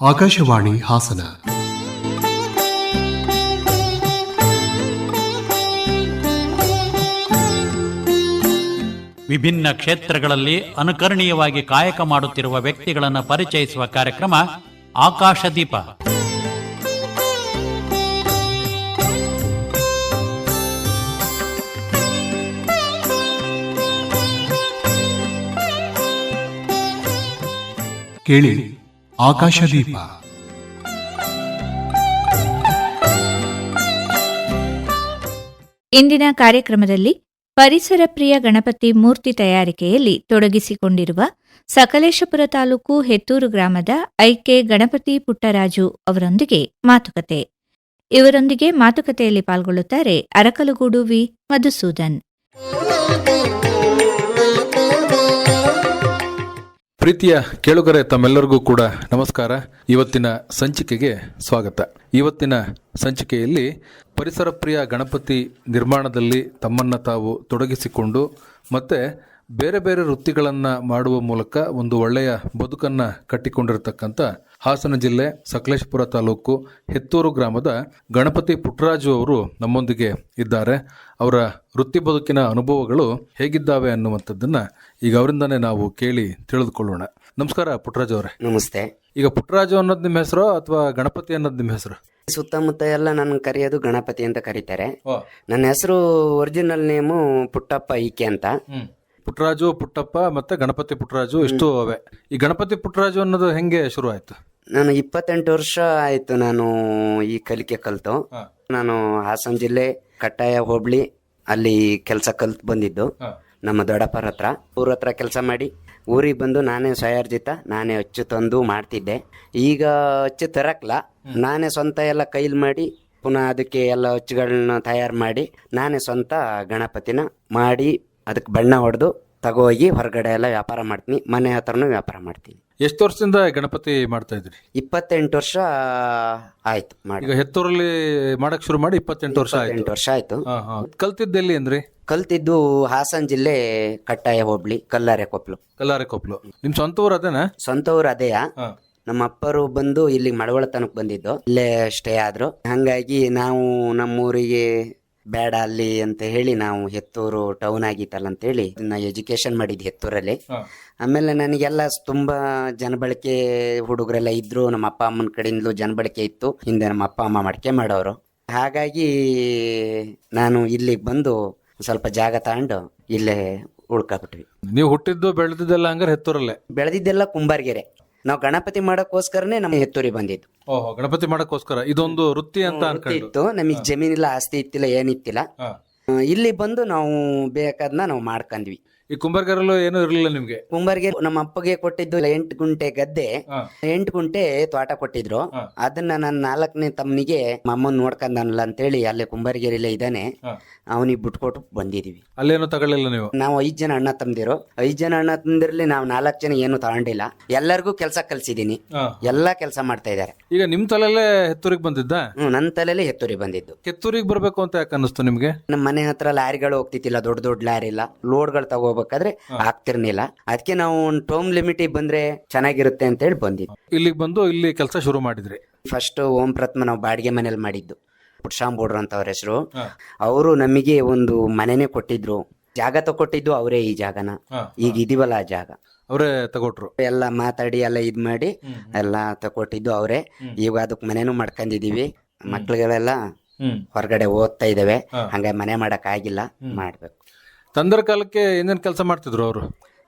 ಆಕಾಶವಾಣಿ ಹಾಸನ. ವಿಭಿನ್ನ ಕ್ಷೇತ್ರಗಳಲ್ಲಿ ಅನುಕರಣೀಯವಾಗಿ ಕಾಯಕ ಮಾಡುತ್ತಿರುವ ವ್ಯಕ್ತಿಗಳನ್ನು ಪರಿಚಯಿಸುವ ಕಾರ್ಯಕ್ರಮ ಆಕಾಶದೀಪ. ಕೇಳಿ. ಆಕಾಶದೀಪ. ಇಂದಿನ ಕಾರ್ಯಕ್ರಮದಲ್ಲಿ ಪರಿಸರ ಪ್ರಿಯ ಗಣಪತಿ ಮೂರ್ತಿ ತಯಾರಿಕೆಯಲ್ಲಿ ತೊಡಗಿಸಿಕೊಂಡಿರುವ ಸಕಲೇಶಪುರ ತಾಲೂಕು ಹೆತ್ತೂರು ಗ್ರಾಮದ ಐಕೆ ಗಣಪತಿ ಪುಟ್ಟರಾಜು ಅವರೊಂದಿಗೆ ಮಾತುಕತೆ. ಇವರೊಂದಿಗೆ ಮಾತುಕತೆಯಲ್ಲಿ ಪಾಲ್ಗೊಳ್ಳುತ್ತಾರೆ ಅರಕಲಗೂಡು ವಿ ಮಧುಸೂದನ್. ಪ್ರೀತಿಯ ಕೇಳುಗರೆ ತಮ್ಮೆಲ್ಲರಿಗೂ ಕೂಡ ನಮಸ್ಕಾರ. ಇವತ್ತಿನ ಸಂಚಿಕೆಗೆ ಸ್ವಾಗತ. ಇವತ್ತಿನ ಸಂಚಿಕೆಯಲ್ಲಿ ಪರಿಸರ ಪ್ರಿಯ ಗಣಪತಿ ನಿರ್ಮಾಣದಲ್ಲಿ ತಮ್ಮನ್ನು ತಾವು ತೊಡಗಿಸಿಕೊಂಡು ಮತ್ತು ಬೇರೆ ಬೇರೆ ವೃತ್ತಿಗಳನ್ನು ಮಾಡುವ ಮೂಲಕ ಒಂದು ಒಳ್ಳೆಯ ಬದುಕನ್ನು ಕಟ್ಟಿಕೊಂಡಿರತಕ್ಕಂಥ ಹಾಸನ ಜಿಲ್ಲೆ ಸಕಲೇಶಪುರ ತಾಲೂಕು ಹೆತ್ತೂರು ಗ್ರಾಮದ ಗಣಪತಿ ಪುಟ್ಟರಾಜು ಅವರು ನಮ್ಮೊಂದಿಗೆ ಇದ್ದಾರೆ. ಅವರ ವೃತ್ತಿ ಬದುಕಿನ ಅನುಭವಗಳು ಹೇಗಿದ್ದಾವೆ ಅನ್ನುವಂಥದ್ದನ್ನು ಈಗ ಅವರಿಂದನೇ ನಾವು ಕೇಳಿ ತಿಳಿದುಕೊಳ್ಳೋಣ. ನಮಸ್ಕಾರ ಪುಟ್ಟರಾಜು ಅವರೇ. ನಮಸ್ತೆ. ಈಗ ಪುಟ್ಟರಾಜು ಅನ್ನೋದು ನಿಮ್ಮ ಹೆಸರು ಅಥವಾ ಗಣಪತಿ ಅನ್ನೋದು ನಿಮ್ಮ ಹೆಸರು? ಸುತ್ತಮುತ್ತ ಎಲ್ಲ ನನ್ನ ಕರೆಯೋದು ಗಣಪತಿ ಅಂತ ಕರೀತಾರೆ. ನನ್ನ ಹೆಸರು ಒರಿಜಿನಲ್ ನೇಮು ಪುಟ್ಟಪ್ಪ ಈಕೆ ಅಂತ. ಪುಟ್ಟರಾಜು ಪುಟ್ಟಪ್ಪ ಮತ್ತೆ ಗಣಪತಿ ಪುಟ್ಟರಾಜು ಇಷ್ಟು ಅವೆ. ಈ ಗಣಪತಿ ಪುಟ್ಟರಾಜು ಅನ್ನೋದು ಹೆಂಗೆ ಶುರು ಆಯ್ತು? ನಾನು ಇಪ್ಪತ್ತೆಂಟು ವರ್ಷ ಆಯ್ತು ನಾನು ಈ ಕಲಿಕೆ ಕಲಿತು. ನಾನು ಹಾಸನ ಜಿಲ್ಲೆ ಕಟ್ಟಾಯ ಹೋಬಳಿ ಅಲ್ಲಿ ಕೆಲಸ ಕಲ್ತು ಬಂದಿದ್ದು. ನಮ್ಮ ದೊಡ್ಡಪ್ಪರ ಹತ್ರ. ಊರ ಹತ್ರ ಕೆಲಸ ಮಾಡಿ. ಊರಿಗೆ ಬಂದು ನಾನೇ ಸ್ವಯಾರ್ಜಿತ ನಾನೇ ಅಚ್ಚು ತಂದು ಮಾಡ್ತಿದ್ದೆ. ಈಗ ಅಚ್ಚು ತರಕ್ಲ. ನಾನೇ ಸ್ವಂತ ಎಲ್ಲ ಕೈಲಿ ಮಾಡಿ ಪುನಃ ಅದಕ್ಕೆ ಎಲ್ಲ ಅಚ್ಚುಗಳನ್ನ ತಯಾರು ಮಾಡಿ ನಾನೇ ಸ್ವಂತ ಗಣಪತಿನ ಮಾಡಿ ಅದಕ್ಕೆ ಬಣ್ಣ ಹೊಡೆದು ತಗೋಗಿ ಹೊರಗಡೆ ಎಲ್ಲ ವ್ಯಾಪಾರ ಮಾಡ್ತೀನಿ ಮನೆ ಹತ್ರನೂ ವ್ಯಾಪಾರ ಮಾಡ್ತೀನಿ. ಎಷ್ಟು ವರ್ಷದಿಂದ ಗಣಪತಿ ಮಾಡ್ತಾ ಇದ್ರಿ ಇಪ್ಪತ್ತೆಂಟು ವರ್ಷ ಆಯ್ತು ಮಾಡಿ. ಈಗ ಹೆತ್ತೂರಲ್ಲಿ ಮಾಡಕ್ ಶುರು ಮಾಡಿ ಇಪ್ಪತ್ತೆಂಟು ವರ್ಷ ಆಯ್ತು. ಎಂಟು ವರ್ಷ ಆಯ್ತು. ಹಾ ಎಲ್ಲಿ ಕಲ್ತಿದ್ದೆಲ್ಲಿ ಅಂದ್ರಿ? ಕಲ್ತಿದ್ದು ಹಾಸನ್ ಜಿಲ್ಲೆ ಕಟ್ಟಾಯ ಹೋಬಳಿ ಕಲ್ಲಾರೆ ಕೊಪ್ಲು. ಕಲ್ಲಾರೆ ಕೊಪ್ಲು. ನಿಮ್ ಸ್ವಂತ ಊರು ಅದೇನಾ? ಸ್ವಂತ ಊರು ಅದೇಯ? ಹಾ. ನಮ್ಮ ಅಪ್ಪರು ಬಂದು ಇಲ್ಲಿ ಮಳವಳತನಕ್ಕೆ ಬಂದಿದ್ದು. ಇಲ್ಲೇ ಸ್ಟೇ ಆದ್ರು. ಹಂಗಾಗಿ ನಾವು ನಮ್ಮೂರಿಗೆ ಬೇಡ ಅಲ್ಲಿ ಅಂತ ಹೇಳಿ ನಾವು ಹೆತ್ತೂರು ಟೌನ್ ಆಗಿತ್ತಲ್ಲ ಅಂತ ಹೇಳಿ ನಾ ಎಜುಕೇಶನ್ ಮಾಡಿದ್ದು ಹೆತ್ತೂರಲ್ಲಿ ಆಮೇಲೆ ನನಗೆಲ್ಲ ತುಂಬಾ ಜನಬಳಕೆ ಹುಡುಗರೆಲ್ಲ ಇದ್ರು ನಮ್ಮ ಅಪ್ಪ ಅಮ್ಮನ ಕಡೆಯಿಂದಲೂ ಜನಬಳಕೆ ಇತ್ತು. ಹಿಂದೆ ನಮ್ಮ ಅಪ್ಪ ಅಮ್ಮ ಮಡಿಕೆ ಮಾಡೋರು. ಹಾಗಾಗಿ ನಾನು ಇಲ್ಲಿಗೆ ಬಂದು ಸ್ವಲ್ಪ ಜಾಗ ತಗೊಂಡು ಇಲ್ಲೇ ಉಳ್ಕಾಬಿಟ್ವಿ ನೀವು ಹುಟ್ಟಿದ್ದು ಬೆಳೆದಿದ್ದೆಲ್ಲ ಹಂಗಾರೆ ಹೆತ್ತೂರಲ್ಲೇ? ಬೆಳೆದಿದ್ದೆಲ್ಲ ಕುಂಬಾರ್ಗೆರೆ. ನಾವು ಗಣಪತಿ ಮಾಡಕ್ಕೋಸ್ಕರನೇ ನಮ್ಮ ಹೆತ್ತೂರಿ ಬಂದಿದ್ದು. ಓಹೋ ಗಣಪತಿ ಮಾಡಕ್ಕೋಸ್ಕರ. ಇದೊಂದು ವೃತ್ತಿ ಅಂತ ಅನ್ಕೊಂಡು. ಇತ್ತು. ನಮಗೆ ಜಮೀನಿಲ್ಲ ಆಸ್ತಿ ಇತ್ತಿಲ್ಲ ಏನಿತ್ತಿಲ್ಲ. ಹಾ. ಆ, ಇಲ್ಲಿ ಬಂದು ನಾವು ಬೇಕಾದ್ನ ನಾವು ಮಾಡ್ಕೊಂಡ್ವಿ ಈ ಕುಂಬರ್ಗರಲ್ಲೂ ಏನು ಇರಲಿಲ್ಲ ನಿಮ್ಗೆ? ಕುಂಬಾರ್ಗೆ ನಮ್ಮ ಅಪ್ಪಗೆ ಕೊಟ್ಟಿದ್ದು ಎಂಟು ಗುಂಟೆ ಗದ್ದೆ. ಹಾ. ಎಂಟು ಗುಂಟೆ ತೋಟ ಕೊಟ್ಟಿದ್ರು. ಹಾ. ಅದನ್ನ ನನ್ನ ನಾಲ್ಕನೇ ತಮ್ಮನಿಗೆ ಅಮ್ಮನ್ ನೋಡ್ಕೊಂಡನಲ್ಲ ಅಂತೇಳಿ ಅಲ್ಲೇ ಕುಂಬರ್ಗೇರಿಲ್ಲ ಇದ್ದಾನೆ. ಹಾ. ಅವನಿಗೆ ಬಿಟ್ಕೊಟ್ಟು ಬಂದಿದೀವಿ ಅಲ್ಲೇನು ತಗೊಳ್ಳಿಲ್ಲ ನೀವು? ನಾವು ಐದ್ ಜನ ಅಣ್ಣ ತಂದಿರು. ಐದ್ ಜನ ಅಣ್ಣ ತಂದಿರಲಿ ನಾವು ನಾಲ್ಕು ಜನ ಏನು ತಗೊಂಡಿಲ್ಲ. ಎಲ್ಲರಿಗೂ ಕೆಲಸ ಕಲ್ಸಿದೀನಿ ಹಾ. ಎಲ್ಲಾ ಕೆಲಸ ಮಾಡ್ತಾ ಇದ್ದಾರೆ. ಈಗ ನಿಮ್ ತಲೆಲ್ಲೇ ಹೆತ್ತೂರಿಗೆ ಬಂದಿದ್ದ? ಹ್ಮ್ ನನ್ನ ತಲೆಯಲ್ಲಿ ಹೆತ್ತೂರಿ ಬಂದಿದ್ದು. ಕೆತ್ತೂರಿಗೆ ಬರ್ಬೇಕು ಅಂತ ಯಾಕೆ ಅನ್ನಿಸ್ತು ನಿಮ್ಗೆ? ನಮ್ಮ ಮನೆ ಹತ್ರ ಲಾರಿಗಳು ಹೋಗ್ತಿತ್ತಿಲ್ಲ ದೊಡ್ಡ ದೊಡ್ಡ ಲಾರಿ ಇಲ್ಲ. ಲೋಡ್ಗಳು ತಗೋಬೇಕಾದ್ರೆ ಆಗ್ತಿರ್ಲಿಲ್ಲ. ಅದಕ್ಕೆ ನಾವು ಒಂದು ಟೋಮ್ ಲಿಮಿಟಿಗೆ ಬಂದ್ರೆ ಚೆನ್ನಾಗಿರುತ್ತೆ ಅಂತ ಹೇಳಿ ಬಂದಿದ್ದು. ಇಲ್ಲಿಗೆ ಬಂದು ಇಲ್ಲಿ ಕೆಲಸ ಶುರು ಮಾಡಿದ್ರಿ. ಫಸ್ಟ್ ಓಂ ಪ್ರಥಮ ನಾವು ಬಾಡಿಗೆ ಮನೇಲಿ ಮಾಡಿದ್ದು. ಪುಟ್ಸಾಂಬೋಡ್ರು ಅಂತ ಅವ್ರ ಹೆಸರು ಅವರು ನಮಗೆ ಒಂದು ಮನೆನೇ ಕೊಟ್ಟಿದ್ರು. ಜಾಗ ತಗೊಟ್ಟಿದ್ದು ಅವರೇ ಈ ಜಾಗನ. ಈಗ ಇದೀವಲ್ಲ ಆ ಜಾಗ. ಅವರೇ ತಗೊಟ್ರು. ಎಲ್ಲ ಮಾತಾಡಿ ಎಲ್ಲ ಇದ್ ಮಾಡಿ ಎಲ್ಲ ತಗೊಟ್ಟಿದ್ದು ಅವರೇ. ಈಗ ಅದಕ್ಕೆ ಮನೆನೂ ಮಾಡ್ಕೊಂಡಿದೀವಿ ಮಕ್ಳುಗಳೆಲ್ಲ ಹೊರಗಡೆ ಓದ್ತಾ ಇದಾವೆ. ಹಾಗೆ ಮನೆ ಮಾಡಕ್ ಆಗಿಲ್ಲ. ಮಾಡ್ಬೇಕು. ತಂದರ ಕಾಲಕ್ಕೆ ಏನೇನ್ ಕೆಲಸ ಮಾಡ್ತಿದ್ರು ಅವರು?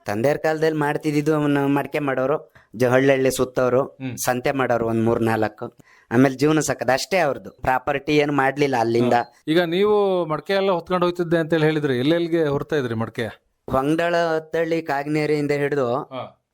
ತಂದೆಯವ್ರ ಕಾಲದಲ್ಲಿ ಮಾಡ್ತಿದ್ದು ಮಡಿಕೆ ಮಾಡೋರು ಜ ಹಳ್ಳಿ ಸುತ್ತೋರು ಸಂತೆ ಮಾಡೋರು ಒಂದ್ ಮೂರ್ ನಾಲ್ಕು ಆಮೇಲೆ ಜೀವನ ಸಾಕದ ಅಷ್ಟೇ ಅವ್ರದ್ದು ಪ್ರಾಪರ್ಟಿ ಏನು ಮಾಡ್ಲಿಲ್ಲ ಅಲ್ಲಿಂದ. ಈಗ ನೀವು ಮಡಕೆ ಎಲ್ಲ ಹೊತ್ಕೊಂಡು ಹೋಗ್ತಿದ್ದೆ ಅಂತ ಹೇಳಿ ಹೇಳಿದ್ರಿ. ಎಲ್ಲೆಲ್ಲಿಗೆ ಹೊರ್ತಾ ಇದ್ರಿ ಮಡಕೆ? ಹೊಂಗಡಳ ಹೊತ್ತಳ್ಳಿ ಕಾಗ್ನೇರಿಯಿಂದ ಹಿಡಿದು